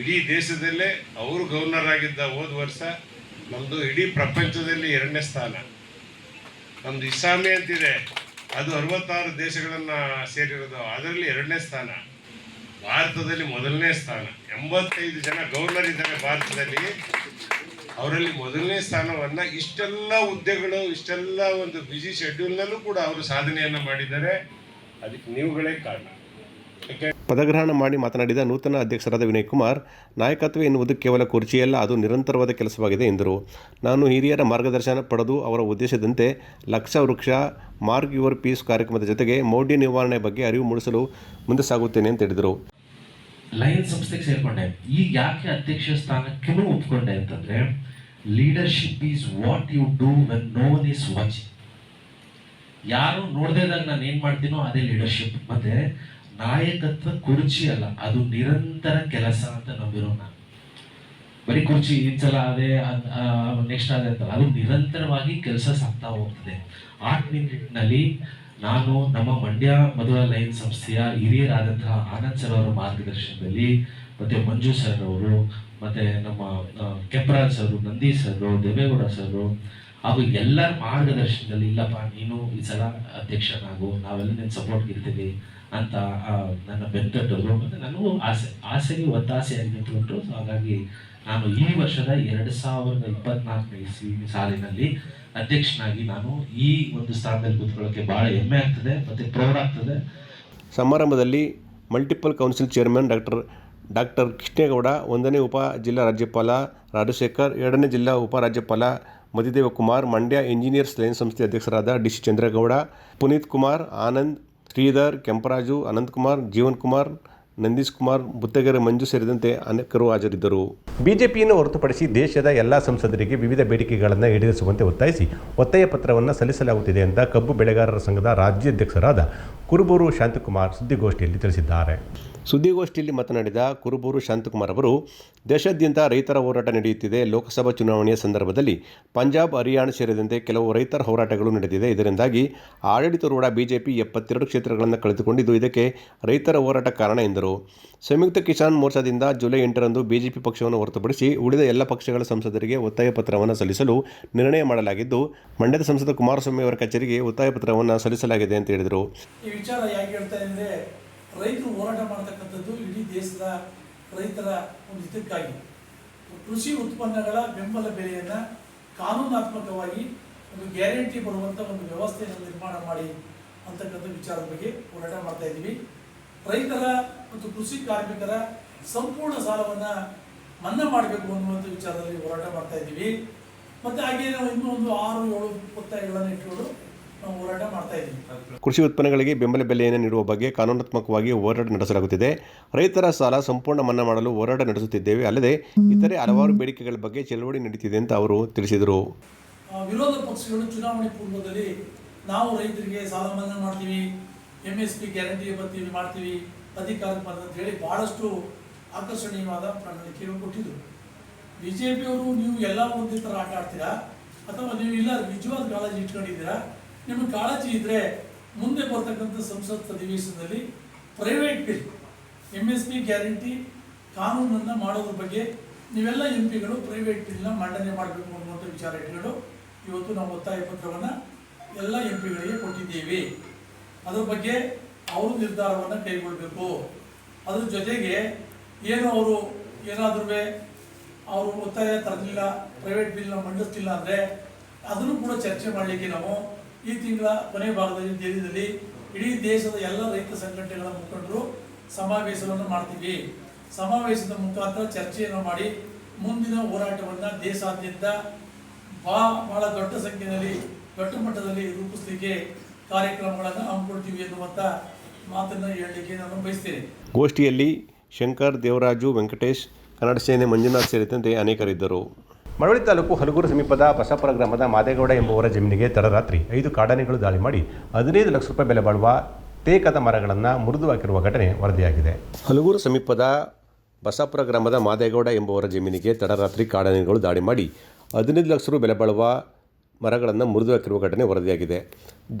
ಇಡೀ ದೇಶದಲ್ಲೇ ಅವರು ಗವರ್ನರ್ ಆಗಿದ್ದ ಹೋದ ವರ್ಷ ನಮ್ಮದು ಇಡೀ ಪ್ರಪಂಚದಲ್ಲಿ ಎರಡನೇ ಸ್ಥಾನ. ನಮ್ದು ಇಸ್ಲಾಮಿ ಅಂತಿದೆ. ಅದು ಅರವತ್ತಾರು ದೇಶಗಳನ್ನು ಸೇರಿರೋದು. ಅದರಲ್ಲಿ ಎರಡನೇ ಸ್ಥಾನ. ಭಾರತದಲ್ಲಿ ಮೊದಲನೇ ಸ್ಥಾನ. ಎಂಬತ್ತೈದು ಜನ ಗವರ್ನರ್ ಇದ್ದಾರೆ ಭಾರತದಲ್ಲಿ. ಅವರಲ್ಲಿ ಮೊದಲನೇ ಸ್ಥಾನವನ್ನ ಇಷ್ಟೆಲ್ಲ ಹುದ್ದೆಗಳು, ಇಷ್ಟೆಲ್ಲ ಒಂದು ಬಿಸಿ ಶೆಡ್ಯೂಲ್ನಲ್ಲೂ ಕೂಡ ಅವರು ಸಾಧನೆಯನ್ನ ಮಾಡಿದ್ದಾರೆ. ಅದಕ್ಕೆ ನೀವುಗಳೇ ಕಾರಣ. ಪದಗ್ರಹಣ ಮಾಡಿ ಮಾತನಾಡಿದ ನೂತನ ಅಧ್ಯಕ್ಷರಾದ ವಿನಯ್ ಕುಮಾರ್, ನಾಯಕತ್ವ ಎನ್ನುವುದು ಕೇವಲ ಕುರ್ಚಿಯಲ್ಲ, ಅದು ನಿರಂತರವಾದ ಕೆಲಸವಾಗಿದೆ ಎಂದರು. ನಾನು ಹಿರಿಯರ ಮಾರ್ಗದರ್ಶನ ಪಡೆದು ಅವರ ಉದ್ದೇಶದಂತೆ ಲಕ್ಷ ವೃಕ್ಷ ಮಾರ್ಗ್ ಯುವರ್ ಪೀಸ್ ಕಾರ್ಯಕ್ರಮದ ಜೊತೆಗೆ ಮೌಢ್ಯ ನಿವಾರಣೆ ಬಗ್ಗೆ ಅರಿವು ಮೂಡಿಸಲು ಮುಂದೆ ಸಾಗುತ್ತೇನೆ ಅಂತ ಹೇಳಿದರು. ಲಯನ್ ಸಂಸ್ಥೆಗೆ ಸೇರ್ಕೊಂಡೆ. ಈಗ ಯಾಕೆ ಅಧ್ಯಕ್ಷ ಸ್ಥಾನಕ್ಕೂ ಒಪ್ಕೊಂಡೆ ಅಂತಂದ್ರೆ leadership is what you do when no one is ಯಾರು ಇದ್ದಾಗ ನಾನು ಏನ್ ಮಾಡ್ತೀನೋ ಅದೇ ಲೀಡರ್ಶಿಪ್ ಮತ್ತೆ ನಾಯಕತ್ವ ಕುರ್ಚಿ ಅಲ್ಲ, ಅದು ನಿರಂತರ ಕೆಲಸ ಅಂತ ನಂಬಿರೋ ನಾನು. ಬರೀ ಕುರ್ಚಿ ಈ ಸಲ ಅದೇ ನೆಕ್ಸ್ಟ್ ಅದೇ ಅಂತಲ್ಲ, ಅದು ನಿರಂತರವಾಗಿ ಕೆಲಸ ಸಾಗ್ತಾ ಹೋಗ್ತದೆ. ಆ ನಿಟ್ಟಿನಲ್ಲಿ ನಾನು ನಮ್ಮ ಮಂಡ್ಯ ಮಧುರ ಲೈನ್ ಸಂಸ್ಥೆಯ ಹಿರಿಯರಾದಂತಹ ಆನಂದ್ ಸರ್ ಅವರ ಮಾರ್ಗದರ್ಶನದಲ್ಲಿ, ಮತ್ತೆ ಮಂಜು ಸರ್ ಅವರು, ಮತ್ತೆ ನಮ್ಮ Kemparaj sir, Nandi sir, Devegowda sir ಹಾಗೂ ಎಲ್ಲರ ಮಾರ್ಗದರ್ಶನದಲ್ಲಿ, ಇಲ್ಲಪ್ಪ, ನೀನು ಈ ಸಲ ಅಧ್ಯಕ್ಷನಾಗು ನಾವೆಲ್ಲ ನಿನ್ನ ಸಪೋರ್ಟ್ ಇರ್ತೀವಿ ಅಂತ ನನ್ನ ಬೆಂತಟ್ಟರು ಮತ್ತು ನನಗೂ ಆಸೆ, ಆಸೆಗೆ ಒತ್ತಾಸೆ ನಿಂತುಬಿಟ್ರು ಸೊ ಹಾಗಾಗಿ ನಾನು ಈ ವರ್ಷದ ಎರಡು ಸಾವಿರದ ಇಪ್ಪತ್ನಾಲ್ಕನೇ ಇಸ್ವಿ ಸಾಲಿನಲ್ಲಿ ಅಧ್ಯಕ್ಷನಾಗಿ ನಾನು ಈ ಒಂದು ಸ್ಥಾನದಲ್ಲಿ ಕೂತ್ಕೊಳ್ಳೋಕೆ ಬಹಳ ಹೆಮ್ಮೆ ಆಗ್ತದೆ, ಮತ್ತು ಪ್ರೌಢ ಆಗ್ತದೆ. ಸಮಾರಂಭದಲ್ಲಿ multiple council chairman doctor doctor Krishnegowda ಒಂದನೇ ಉಪ ಜಿಲ್ಲಾ ರಾಜ್ಯಪಾಲ ರಾಜಶೇಖರ್, ಎರಡನೇ ಜಿಲ್ಲಾ ಉಪ ರಾಜ್ಯಪಾಲ ಮದಿದೇವ ಕುಮಾರ್ ಮಂಡ್ಯ ಇಂಜಿನಿಯರ್ಸ್ ಲೈನ್ ಸಂಸ್ಥೆ ಅಧ್ಯಕ್ಷರಾದ ಡಿ ಸಿ ಚಂದ್ರೇಗೌಡ, ಪುನೀತ್ ಕುಮಾರ್, ಆನಂದ್, ಶ್ರೀಧರ್, ಕೆಂಪರಾಜು ಅನಂತಕುಮಾರ್ ಜೀವನ್ ಕುಮಾರ್, ನಂದೀಶ್ ಕುಮಾರ್, ಬುತ್ತಗೆರೆ ಮಂಜು ಸೇರಿದಂತೆ ಅನೇಕರು ಹಾಜರಿದ್ದರು. ಬಿಜೆಪಿಯನ್ನು ಹೊರತುಪಡಿಸಿ ದೇಶದ ಎಲ್ಲ ಸಂಸದರಿಗೆ ವಿವಿಧ ಬೇಡಿಕೆಗಳನ್ನು ಈಡೇರಿಸುವಂತೆ ಒತ್ತಾಯಿಸಿ ಒತ್ತಾಯ ಪತ್ರವನ್ನು ಸಲ್ಲಿಸಲಾಗುತ್ತಿದೆ ಅಂತ ಕಬ್ಬು ಬೆಳೆಗಾರರ ಸಂಘದ ರಾಜ್ಯಾಧ್ಯಕ್ಷರಾದ ಕುರುಬೂರು ಶಾಂತಕುಮಾರ್ ಸುದ್ದಿಗೋಷ್ಠಿಯಲ್ಲಿ ತಿಳಿಸಿದ್ದಾರೆ. ಸುದ್ದಿಗೋಷ್ಠಿಯಲ್ಲಿ ಮಾತನಾಡಿದ ಕುರುಬೂರು ಶಾಂತಕುಮಾರ್ ಅವರು, ದೇಶಾದ್ಯಂತ ರೈತರ ಹೋರಾಟ ನಡೆಯುತ್ತಿದೆ. ಲೋಕಸಭಾ ಚುನಾವಣೆಯ ಸಂದರ್ಭದಲ್ಲಿ ಪಂಜಾಬ್, ಹರಿಯಾಣ ಸೇರಿದಂತೆ ಕೆಲವು ರೈತರ ಹೋರಾಟಗಳು ನಡೆದಿದೆ. ಇದರಿಂದಾಗಿ ಆಡಳಿತಾರೂಢ ಬಿಜೆಪಿ ಎಪ್ಪತ್ತೆರಡು ಕ್ಷೇತ್ರಗಳನ್ನು ಕಳೆದುಕೊಂಡಿದ್ದು ಇದಕ್ಕೆ ರೈತರ ಹೋರಾಟ ಕಾರಣ ಎಂದರು. ಸಂಯುಕ್ತ ಕಿಸಾನ್ ಮೋರ್ಚಾದಿಂದ ಜುಲೈ ಎಂಟರಂದು ಬಿಜೆಪಿ ಪಕ್ಷವನ್ನು ಹೊರತುಪಡಿಸಿ ಉಳಿದ ಎಲ್ಲ ಪಕ್ಷಗಳ ಸಂಸದರಿಗೆ ಒತ್ತಾಯ ಪತ್ರವನ್ನು ಸಲ್ಲಿಸಲು ನಿರ್ಣಯ ಮಾಡಲಾಗಿದ್ದು, ಮಂಡ್ಯದ ಸಂಸದ ಕುಮಾರಸ್ವಾಮಿ ಅವರ ಕಚೇರಿಗೆ ಒತ್ತಾಯ ಪತ್ರವನ್ನು ಸಲ್ಲಿಸಲಾಗಿದೆ ಅಂತ ಹೇಳಿದರು. ರೈತರು ಹೋರಾಟ ಮಾಡ್ತಕ್ಕಂಥದ್ದು ಇಡೀ ದೇಶದ ರೈತರ ಒಂದು ಹಿತಕ್ಕಾಗಿ. ಕೃಷಿ ಉತ್ಪನ್ನಗಳ ಬೆಂಬಲ ಬೆಲೆಯನ್ನು ಕಾನೂನಾತ್ಮಕವಾಗಿ ಒಂದು ಗ್ಯಾರಂಟಿ ಬರುವಂಥ ಒಂದು ವ್ಯವಸ್ಥೆಯನ್ನು ನಿರ್ಮಾಣ ಮಾಡಿ ಅಂತಕ್ಕಂಥ ವಿಚಾರದ ಬಗ್ಗೆ ಹೋರಾಟ ಮಾಡ್ತಾ ಇದ್ದೀವಿ. ರೈತರ ಮತ್ತು ಕೃಷಿ ಕಾರ್ಮಿಕರ ಸಂಪೂರ್ಣ ಸಾಲವನ್ನು ಮನ್ನಾ ಮಾಡಬೇಕು ಅನ್ನುವಂಥ ವಿಚಾರದಲ್ಲಿ ಹೋರಾಟ ಮಾಡ್ತಾ ಇದ್ದೀವಿ. ಮತ್ತು ಹಾಗೆ ನಾವು ಇನ್ನೂ ಒಂದು ಆರು ಏಳು ಒತ್ತಾಯಗಳನ್ನು ಇಟ್ಕೊಂಡು ನಾವು ಹೋರಾಟ ಮಾಡ್ತಾ ಇದ್ದೀವಿ. ಕೃಷಿ ಉತ್ಪನ್ನಗಳಿಗೆ ಬೆಂಬಲ ಬೆಲೆಯನ್ನು ನೀಡುವ ಬಗ್ಗೆ ಕಾನೂನಾತ್ಮಕವಾಗಿ ಹೋರಾಟ ನಡೆಸಲಾಗುತ್ತಿದೆ. ರೈತರ ಸಾಲ ಸಂಪೂರ್ಣ ಮನ್ನಾ ಮಾಡಲು ಹೋರಾಟ ನಡೆಸುತ್ತಿದ್ದೇವೆ. ಅಲ್ಲದೆ ಇತರೆ ಹಲವಾರು ಬೇಡಿಕೆಗಳ ಬಗ್ಗೆ ಚಳವಳಿ ನಡೆಯುತ್ತಿದೆ ಅಂತ ಅವರು ತಿಳಿಸಿದರು. ವಿರೋಧ ಪಕ್ಷಗಳು ಚುನಾವಣೆ ಪೂರ್ವದಲ್ಲಿ ನಾವು ರೈತರಿಗೆ ಸಾಲ ಮನ್ನಾ ಮಾಡ್ತೀವಿ ಎಂ ಎಸ್ ಪಿ ಗ್ಯಾರಂಟಿ ಬರ್ತೀವಿ ಮಾಡ್ತೀವಿ ಅಧಿಕಾರಕ್ಕೆ ಬಂದ ಅಂತ ಹೇಳಿ ಬಹಳಷ್ಟು ಆಕರ್ಷಣೀಯವಾದ ಪ್ರಣಾಳಿಕೆಯನ್ನು ಕೊಟ್ಟಿದ್ದರು ಬಿ ಜೆ ಪಿಯವರು ನೀವು ಎಲ್ಲ ಒಂದೇ ಥರ ಆಟ ಆಡ್ತೀರಾ? ಅಥವಾ ನೀವು ಇಲ್ಲ ನಿಜವಾದ ಕಾಳಜಿ ಇಟ್ಕೊಂಡಿದ್ದೀರಾ? ನಿಮಗೆ ಕಾಳಜಿ ಇದ್ದರೆ ಮುಂದೆ ಬರ್ತಕ್ಕಂಥ ಸಂಸತ್ ಅಧಿವೇಶನದಲ್ಲಿ private bill M S P guarantee ಕಾನೂನನ್ನು ಮಾಡೋದ್ರ ಬಗ್ಗೆ ನೀವೆಲ್ಲ ಎಂ ಪಿಗಳು ಪ್ರೈವೇಟ್ ಬಿಲ್ನ ಮಂಡನೆ ಮಾಡಬೇಕು ಅನ್ನುವಂಥ ವಿಚಾರ ಇಟ್ಕೊಂಡು ಇವತ್ತು ನಾವು ಒತ್ತಾಯ ಪತ್ರವನ್ನು ಎಲ್ಲ ಎಂ ಪಿಗಳಿಗೆ ಕೊಟ್ಟಿದ್ದೀವಿ. ಅದ್ರ ಬಗ್ಗೆ ಅವರು ನಿರ್ಧಾರವನ್ನು ಕೈಗೊಳ್ಳಬೇಕು ಅದ್ರ ಜೊತೆಗೆ ಏನು ಅವರು ಏನಾದರೂ ಅವರು ಒತ್ತಾಯ ತರಲಿಲ್ಲ ಪ್ರೈವೇಟ್ ಬಿಲ್ನ ಮಂಡಿಸ್ತಿಲ್ಲ ಅಂದರೆ ಅದನ್ನು ಕೂಡ ಚರ್ಚೆ ಮಾಡಲಿಕ್ಕೆ ನಾವು ಈ ತಿಂಗಳ ಕೊನೆ ಭಾಗದಲ್ಲಿ ದೇಶದಲ್ಲಿ ಇಡೀ ದೇಶದ ಎಲ್ಲ ರೈತ ಸಂಘಟನೆಗಳ ಮುಖಂಡರು ಸಮಾವೇಶವನ್ನು ಮಾಡ್ತೀವಿ. ಸಮಾವೇಶದ ಮುಖಾಂತರ ಚರ್ಚೆಯನ್ನು ಮಾಡಿ ಮುಂದಿನ ಹೋರಾಟವನ್ನು ದೇಶಾದ್ಯಂತ ಬಾ, ಬಹಳ ದೊಡ್ಡ ಸಂಖ್ಯೆಯಲ್ಲಿ, ದೊಡ್ಡ ಮಟ್ಟದಲ್ಲಿ ರೂಪಿಸಲಿಕ್ಕೆ ಕಾರ್ಯಕ್ರಮಗಳನ್ನು ಹಮ್ಮಿಕೊಳ್ತೀವಿ ಎನ್ನುವಂಥ ಮಾತನ್ನು ಹೇಳಲಿಕ್ಕೆ ನಾನು ಬಯಸ್ತೇನೆ. ಗೋಷ್ಠಿಯಲ್ಲಿ ಶಂಕರ್ ದೇವರಾಜು ವೆಂಕಟೇಶ್, ಕನ್ನಡ ಸೇನೆ ಮಂಜುನಾಥ್ ಸೇರಿದಂತೆ ಅನೇಕರಿದ್ದರು. ಮಳವಳ್ಳಿ ತಾಲೂಕು ಹಲಗೂರು ಸಮೀಪದ ಬಸಾಪುರ ಗ್ರಾಮದ ಮಾದೇಗೌಡ ಎಂಬುವರ ಜಮೀನಿಗೆ ತಡರಾತ್ರಿ ಐದು ಕಾಡಾನೆಗಳು ದಾಳಿ ಮಾಡಿ ಹದಿನೈದು ಲಕ್ಷ ರೂಪಾಯಿ ಬೆಲೆ ಬಾಳುವ ತೇಕದ ಮರಗಳನ್ನು ಮುರಿದು ಹಾಕಿರುವ ಘಟನೆ ವರದಿಯಾಗಿದೆ. ಹಲಗೂರು ಸಮೀಪದ ಬಸಾಪುರ ಗ್ರಾಮದ ಮಾದೇಗೌಡ ಎಂಬುವರ ಜಮೀನಿಗೆ ತಡರಾತ್ರಿ ಕಾಡಾನೆಗಳು ದಾಳಿ ಮಾಡಿ ಹದಿನೈದು ಲಕ್ಷ ರೂಪಾಯಿ ಬೆಲೆ ಬಾಳುವ ಮರಗಳನ್ನು ಮುರಿದು ಹಾಕಿರುವ ಘಟನೆ ವರದಿಯಾಗಿದೆ.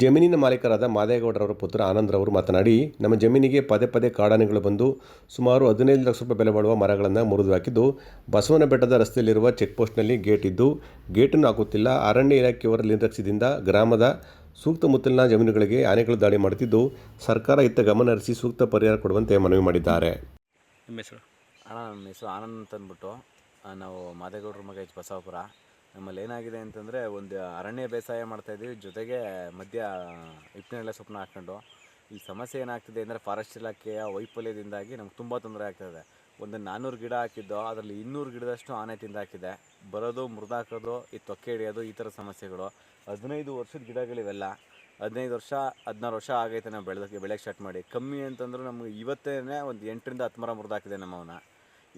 ಜಮೀನಿನ ಮಾಲೀಕರಾದ ಮಾದೇಗೌಡರವರ ಪುತ್ರ ಆನಂದ್ರವರು ಮಾತನಾಡಿ ನಮ್ಮ ಜಮೀನಿಗೆ ಪದೇ ಪದೇ ಕಾಡಾನೆಗಳು ಬಂದು ಸುಮಾರು ಹದಿನೈದು ಲಕ್ಷ ರೂಪಾಯಿ ಬೆಲೆ ಬಾಳುವ ಮರಗಳನ್ನು ಮುರಿದು ಹಾಕಿದ್ದು ಬಸವನ ಬೆಟ್ಟದ ರಸ್ತೆಯಲ್ಲಿರುವ ಚೆಕ್ ಪೋಸ್ಟ್ನಲ್ಲಿ ಗೇಟ್ ಇದ್ದು ಗೇಟನ್ನು ಹಾಕುತ್ತಿಲ್ಲ. ಅರಣ್ಯ ಇಲಾಖೆಯವರ ನಿರ್ಲಕ್ಷ್ಯದಿಂದ ಗ್ರಾಮದ ಸೂಕ್ತ ಮುತ್ತಲಿನ ಜಮೀನುಗಳಿಗೆ ಆನೆಗಳು ದಾಳಿ ಮಾಡುತ್ತಿದ್ದು ಸರ್ಕಾರ ಇತ್ತ ಗಮನ ಹರಿಸಿ ಸೂಕ್ತ ಪರಿಹಾರ ಕೊಡುವಂತೆ ಮನವಿ ಮಾಡಿದ್ದಾರೆ. ನಿಮ್ಮ ಹೆಸರು? ಅಣ್ಣ ನಮ್ಮ ಹೆಸರು ಆನಂದ್ ಅಂತ ಅಂದ್ಬಿಟ್ಟು ನಾವು ಮಾದೇಗೌಡರ ಮಗ ಎಚ್ ಬಸವಾಪುರ. ನಮ್ಮಲ್ಲಿ ಏನಾಗಿದೆ ಅಂತಂದರೆ ಒಂದು ಅರಣ್ಯ ಬೇಸಾಯ ಮಾಡ್ತಾಯಿದ್ದೀವಿ ಜೊತೆಗೆ ಮಧ್ಯ ಹಿಪ್ಪನೆಲೆ ಸೊಪ್ಪನ್ನ ಹಾಕ್ಕೊಂಡು. ಈ ಸಮಸ್ಯೆ ಏನಾಗ್ತಿದೆ ಅಂದರೆ ಫಾರೆಸ್ಟ್ ಇಲಾಖೆಯ ವೈಫಲ್ಯದಿಂದಾಗಿ ನಮ್ಗೆ ತುಂಬ ತೊಂದರೆ ಆಗ್ತಾಯಿದೆ ಒಂದು ನಾನ್ನೂರು ಗಿಡ ಹಾಕಿದ್ದೋ, ಅದರಲ್ಲಿ ಇನ್ನೂರು ಗಿಡದಷ್ಟು ಆನೆ ತಿಂದಾಕಿದೆ. ಬರೋದು, ಮುರಿದಾಕೋದು, ಈ ತೊಕ್ಕೆ ಹಿಡಿಯೋದು, ಈ ಥರ ಸಮಸ್ಯೆಗಳು. ಹದಿನೈದು ವರ್ಷದ ಗಿಡಗಳಿವೆಲ್ಲ. ಹದಿನೈದು ವರ್ಷ, ಹದಿನಾರು ವರ್ಷ ಆಗೈತೆ ನಾವು ಬೆಳೆದಕ್ಕೆ, ಬೆಳೆಗೆ ಸ್ಟಾರ್ಟ್ ಮಾಡಿ. ಕಮ್ಮಿ ಅಂತಂದ್ರೆ ನಮಗೆ ಇವತ್ತೇ ಒಂದು ಎಂಟರಿಂದ ಹತ್ತು ಮರ ಮುರಿದಾಕಿದೆ ನಮ್ಮವನ್ನ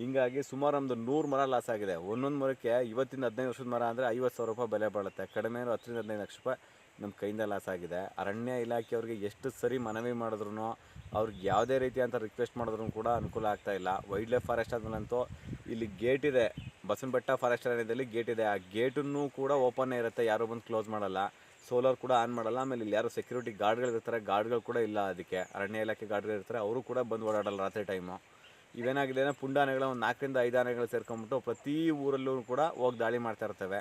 ಹಿಂಗಾಗಿ ಸುಮಾರು ಒಂದು ನೂರು ಮರ ಲಾಸ್ ಆಗಿದೆ. ಒಂದೊಂದು ಮರಕ್ಕೆ ಇವತ್ತಿಂದ ಹದಿನೈದು ವರ್ಷದ ಮರ ಅಂದರೆ ಐವತ್ತು ಸಾವಿರ ರೂಪಾಯಿ ಬೆಲೆ ಬಾಳುತ್ತೆ. ಕಡಿಮೆ ಅಂದ್ರೆ ಹತ್ತರಿಂದ ಹದಿನೈದು ಲಕ್ಷ ರೂಪಾಯಿ ನಮ್ಮ ಕೈಯಿಂದ ಲಾಸ್ ಆಗಿದೆ. ಅರಣ್ಯ ಇಲಾಖೆಯವ್ರಿಗೆ ಎಷ್ಟು ಸರಿ ಮನವಿ ಮಾಡಿದ್ರು ಅವ್ರಿಗೆ ಯಾವುದೇ ರೀತಿಯಂಥ ರಿಕ್ವೆಸ್ಟ್ ಮಾಡಿದ್ರು ಕೂಡ ಅನುಕೂಲ ಆಗ್ತಾ ಇಲ್ಲ. ವೈಲ್ಡ್ ಲೈಫ್ ಫಾರೆಸ್ಟ್ ಆದ್ಮೇಲಂತೂ ಇಲ್ಲಿ ಗೇಟ್ ಇದೆ. ಬಸವನಬೆಟ್ಟ ಫಾರೆಸ್ಟ್ ಅರಣ್ಯದಲ್ಲಿ ಗೇಟ್ ಇದೆ. ಆ ಗೇಟನ್ನು ಕೂಡ ಓಪನ್ನೇ ಇರುತ್ತೆ. ಯಾರೂ ಬಂದು ಕ್ಲೋಸ್ ಮಾಡಲ್ಲ. ಸೋಲಾರ್ ಕೂಡ ಆನ್ ಮಾಡಲ್ಲ. ಆಮೇಲೆ ಇಲ್ಲಿ ಯಾರು ಸೆಕ್ಯೂರಿಟಿ ಗಾರ್ಡ್ಗಳಿರ್ತಾರೆ ಗಾರ್ಡ್ಗಳು ಕೂಡ ಇಲ್ಲ ಅದಕ್ಕೆ. ಅರಣ್ಯ ಇಲಾಖೆ ಗಾರ್ಡ್ಗಳು ಇರ್ತಾರೆ ಅವರು ಕೂಡ ಬಂದು ಓಡಾಡಲ್ಲ ರಾತ್ರಿ ಟೈಮು ಇವೇನಾಗಿದೆ ಅಂದರೆ ಪುಂಡಾನೆಗಳ ಒಂದು ನಾಲ್ಕರಿಂದ ಐದು ಆನೆಗಳು ಸೇರ್ಕೊಂಬಿಟ್ಟು ಪ್ರತಿ ಊರಲ್ಲೂ ಕೂಡ ಹೋಗಿ ದಾಳಿ ಮಾಡ್ತಾ ಇರ್ತವೆ.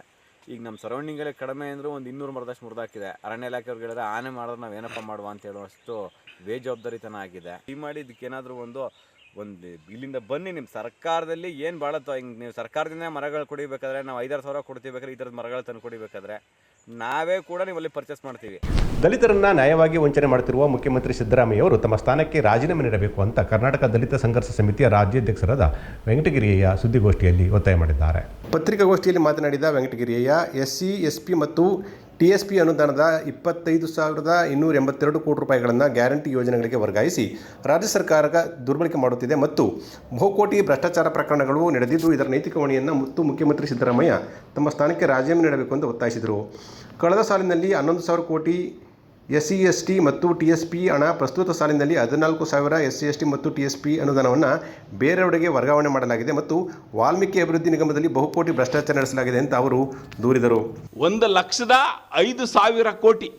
ಈಗ ನಮ್ಮ ಸರೌಂಡಿಂಗಲ್ಲೇ ಕಡಿಮೆ ಅಂದರೆ ಒಂದು ಇನ್ನೂರು ಮರದಷ್ಟು ಮುರಿದಾಕಿದೆ. ಅರಣ್ಯ ಇಲಾಖೆಯವ್ರಿಗೆ ಹೇಳಿದ್ರೆ ಆನೆ ಮಾಡಿದ್ರೆ ನಾವು ಏನಪ್ಪ ಮಾಡುವ ಅಂತ ಹೇಳುವಷ್ಟು ಬೇಜವಾಬ್ದಾರಿತನ ಆಗಿದೆ. ಈ ಮಾಡಿ ಇದಕ್ಕೇನಾದರೂ ಒಂದು ಒಂದು ಇಲ್ಲಿಂದ ಬನ್ನಿ ನಿಮ್ಮ ಸರ್ಕಾರದಲ್ಲಿ ಏನು ಭಾಳ ಹಿಂಗೆ ನೀವು ಸರ್ಕಾರದಿಂದ ಮರಗಳು ಕುಡಿಬೇಕಾದ್ರೆ ನಾವು ಐದಾರು ಸಾವಿರ ಕೊಡ್ತೀವಿ ಬೇಕಾದ್ರೆ ಈ ಥರದ ಮರಗಳು ತಂದು ಕೊಡಿಬೇಕಾದ್ರೆ ನಾವೇ ಕೂಡ ನಿಮ್ಮಲ್ಲಿ ಪರ್ಚೇಸ್ ಮಾಡ್ತೀವಿ. ದಲಿತರನ್ನ ನ್ಯಾಯವಾಗಿ ವಂಚನೆ ಮಾಡುತ್ತಿರುವ ಮುಖ್ಯಮಂತ್ರಿ ಸಿದ್ದರಾಮಯ್ಯ ಅವರು ತಮ್ಮ ಸ್ಥಾನಕ್ಕೆ ರಾಜೀನಾಮೆ ನೀಡಬೇಕು ಅಂತ ಕರ್ನಾಟಕ ದಲಿತ ಸಂಘರ್ಷ ಸಮಿತಿಯ ರಾಜ್ಯಾಧ್ಯಕ್ಷರಾದ ವೆಂಕಟಗಿರಿಯಯ್ಯ ಸುದ್ದಿಗೋಷ್ಠಿಯಲ್ಲಿ ಒತ್ತಾಯ ಮಾಡಿದ್ದಾರೆ. ಪತ್ರಿಕಾಗೋಷ್ಠಿಯಲ್ಲಿ ಮಾತನಾಡಿದ ವೆಂಕಟಗಿರಿಯಯ್ಯ ಎಸ್ಸಿ ಎಸ್ಪಿ ಮತ್ತು ಟಿಎಸ್ಪಿ ಅನುದಾನದ ಇಪ್ಪತ್ತೈದು ಸಾವಿರದ ಇನ್ನೂರ ಎಂಬತ್ತೆರಡು ಕೋಟಿ ರೂಪಾಯಿಗಳನ್ನು ಗ್ಯಾರಂಟಿ ಯೋಜನೆಗಳಿಗೆ ವರ್ಗಾಯಿಸಿ ರಾಜ್ಯ ಸರ್ಕಾರ ದುರ್ಬಳಕೆ ಮಾಡುತ್ತಿದೆ ಮತ್ತು ಬಹುಕೋಟಿ ಭ್ರಷ್ಟಾಚಾರ ಪ್ರಕರಣಗಳು ನಡೆದಿದ್ದು ಇದರ ನೈತಿಕ ಹೊಣೆಯನ್ನು ಮತ್ತು ಮುಖ್ಯಮಂತ್ರಿ ಸಿದ್ದರಾಮಯ್ಯ ತಮ್ಮ ಸ್ಥಾನಕ್ಕೆ ರಾಜೀನಾಮೆ ನೀಡಬೇಕು ಎಂದು ಒತ್ತಾಯಿಸಿದರು. ಕಳೆದ ಸಾಲಿನಲ್ಲಿ ಹನ್ನೊಂದು ಸಾವಿರ ಕೋಟಿ ಎಸ್ ಸಿ ಎಸ್ ಟಿ ಮತ್ತು ಟಿ ಎಸ್ ಪಿ ಹಣ ಪ್ರಸ್ತುತ ಸಾಲಿನಲ್ಲಿ ಹದಿನಾಲ್ಕು ಸಾವಿರ ಎಸ್ ಸಿ ಎಸ್ ಟಿ ಮತ್ತು ಟಿ ಎಸ್ ಪಿ ಅನುದಾನವನ್ನು ಬೇರೆಯವರಿಗೆ ವರ್ಗಾವಣೆ ಮಾಡಲಾಗಿದೆ ಮತ್ತು ವಾಲ್ಮೀಕಿ ಅಭಿವೃದ್ಧಿ ನಿಗಮದಲ್ಲಿ ಬಹುಕೋಟಿ ಭ್ರಷ್ಟಾಚಾರ ನಡೆಸಲಾಗಿದೆ ಅಂತ ಅವರು ದೂರಿದರು. ಒಂದು ಲಕ್ಷದ ಐದು ಸಾವಿರ ಕೋಟಿ,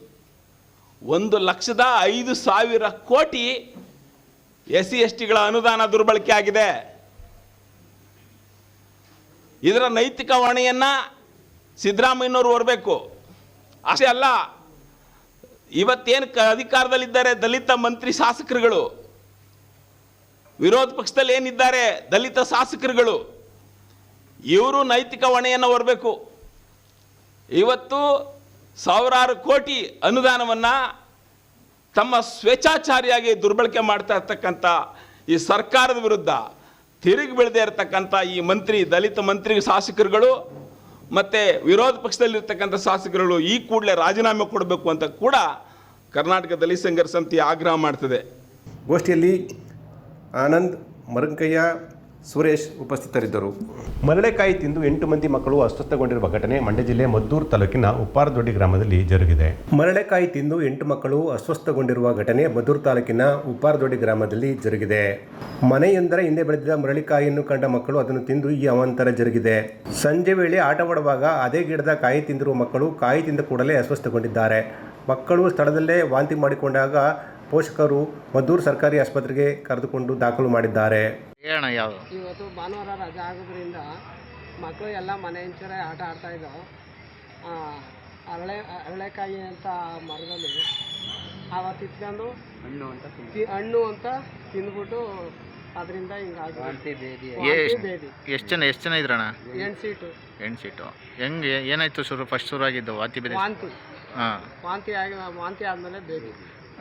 ಒಂದು ಲಕ್ಷದ ಐದು ಸಾವಿರ ಕೋಟಿ ಎಸ್ ಸಿ ಎಸ್ ಟಿಗಳ ಅನುದಾನ ದುರ್ಬಳಕೆ ಆಗಿದೆ. ಇದರ ನೈತಿಕ ಹೊಣೆಯನ್ನು ಸಿದ್ದರಾಮಯ್ಯನವರು ಹೊರಬೇಕು. ಅಷ್ಟೇ ಅಲ್ಲ ಇವತ್ತೇನು ಕ ಅಧಿಕಾರದಲ್ಲಿದ್ದಾರೆ ದಲಿತ ಮಂತ್ರಿ ಶಾಸಕರುಗಳು? ವಿರೋಧ ಪಕ್ಷದಲ್ಲಿ ಏನಿದ್ದಾರೆ ದಲಿತ ಶಾಸಕರುಗಳು? ಇವರು ನೈತಿಕ ಹೊಣೆಯನ್ನು ಹೊರಬೇಕು. ಇವತ್ತು ಸಾವಿರಾರು ಕೋಟಿ ಅನುದಾನವನ್ನು ತಮ್ಮ ಸ್ವೇಚ್ಛಾಚಾರಿಯಾಗಿ ದುರ್ಬಳಕೆ ಮಾಡ್ತಾ ಇರ್ತಕ್ಕಂಥ ಈ ಸರ್ಕಾರದ ವಿರುದ್ಧ ತಿರುಗಿ ಬೀಳದೇ ಇರತಕ್ಕಂಥ ಈ ಮಂತ್ರಿ, ದಲಿತ ಮಂತ್ರಿ ಶಾಸಕರುಗಳು ಮತ್ತು ವಿರೋಧ ಪಕ್ಷದಲ್ಲಿರ್ತಕ್ಕಂಥ ಶಾಸಕರುಗಳು ಈ ಕೂಡಲೇ ರಾಜೀನಾಮೆ ಕೊಡಬೇಕು ಅಂತ ಕೂಡ ಕರ್ನಾಟಕ ದಲಿತ ಸಂಘರ್ಷ ಸಮಿತಿ ಆಗ್ರಹ ಮಾಡ್ತದೆ. ಗೋಷ್ಠಿಯಲ್ಲಿ ಆನಂದ್ ಮರಂಕಯ್ಯ ಸುರೇಶ್ ಉಪಸ್ಥಿತರಿದ್ದರು. ಮರಳೆಕಾಯಿ ತಿಂದು ಎಂಟು ಮಂದಿ ಮಕ್ಕಳು ಅಸ್ವಸ್ಥಗೊಂಡಿರುವ ಘಟನೆ ಮಂಡ್ಯ ಜಿಲ್ಲೆ ಮದ್ದೂರು ತಾಲೂಕಿನ ಉಪ್ಪಾರದೊಡ್ಡಿ ಗ್ರಾಮದಲ್ಲಿ ಜರುಗಿದೆ. ಮರಳೆಕಾಯಿ ತಿಂದು ಎಂಟು ಮಕ್ಕಳು ಅಸ್ವಸ್ಥಗೊಂಡಿರುವ ಘಟನೆ ಮದ್ದೂರು ತಾಲೂಕಿನ ಉಪ್ಪಾರದೊಡ್ಡಿ ಗ್ರಾಮದಲ್ಲಿ ಜರುಗಿದೆ. ಮನೆಯೊಂದರ ಹಿಂದೆ ಬೆಳೆದಿದ್ದ ಮರಳಿಕಾಯಿಯನ್ನು ಕಂಡ ಮಕ್ಕಳು ಅದನ್ನು ತಿಂದು ಈ ಅವಾಂತರ ಜರುಗಿದೆ. ಸಂಜೆ ವೇಳೆ ಆಟವಾಡುವಾಗ ಅದೇ ಗಿಡದ ಕಾಯಿ ತಿಂದಿರುವ ಮಕ್ಕಳು ಕಾಯಿ ತಿಂದ ಕೂಡಲೇ ಅಸ್ವಸ್ಥಗೊಂಡಿದ್ದಾರೆ. ಮಕ್ಕಳು ಸ್ಥಳದಲ್ಲೇ ವಾಂತಿ ಮಾಡಿಕೊಂಡಾಗ ಪೋಷಕರು ಮದ್ದೂರು ಸರ್ಕಾರಿ ಆಸ್ಪತ್ರೆಗೆ ಕರೆದುಕೊಂಡು ದಾಖಲು ಮಾಡಿದ್ದಾರೆ. ಇವತ್ತು ಭಾನುವಾರ ರಜೆ ಆಗೋದ್ರಿಂದ ಮಕ್ಕಳು ಎಲ್ಲ ಮನೆ ಹಂಚರೆ ಆಟ ಆಡ್ತಾ ಇದ್ದವು. ಅರಳೆ ಅರಳೆಕಾಯಿ ಅಂತ ಮರದಲ್ಲಿ ಅವತ್ತು ಇಟ್ಕೊಂಡು ಹಣ್ಣು ಅಂತ ಹಣ್ಣು ಅಂತ ತಿಂದ್ಬಿಟ್ಟು ಅದರಿಂದ ಹಿಂಗಾಗಿ ಭೇದಿ ಎಷ್ಟು ಜನ ಎಷ್ಟು ಜನ ಇದ್ರಣ್ಣ? ಎಂಟು ಸೀಟು. ಎಂಟು ಸೀಟು. ಹೆಂಗೆ ಏನಾಯ್ತು ಶುರು ಫಸ್ಟ್ ಶುರು ಆಗಿದ್ದು ವಾಂತಿ ಬೇರೆ ವಾಂತಿ. ಹಾಂ. ವಾಂತಿ ಆಗಿ ವಾಂತಿ ಆದಮೇಲೆ ಬೇದಿ.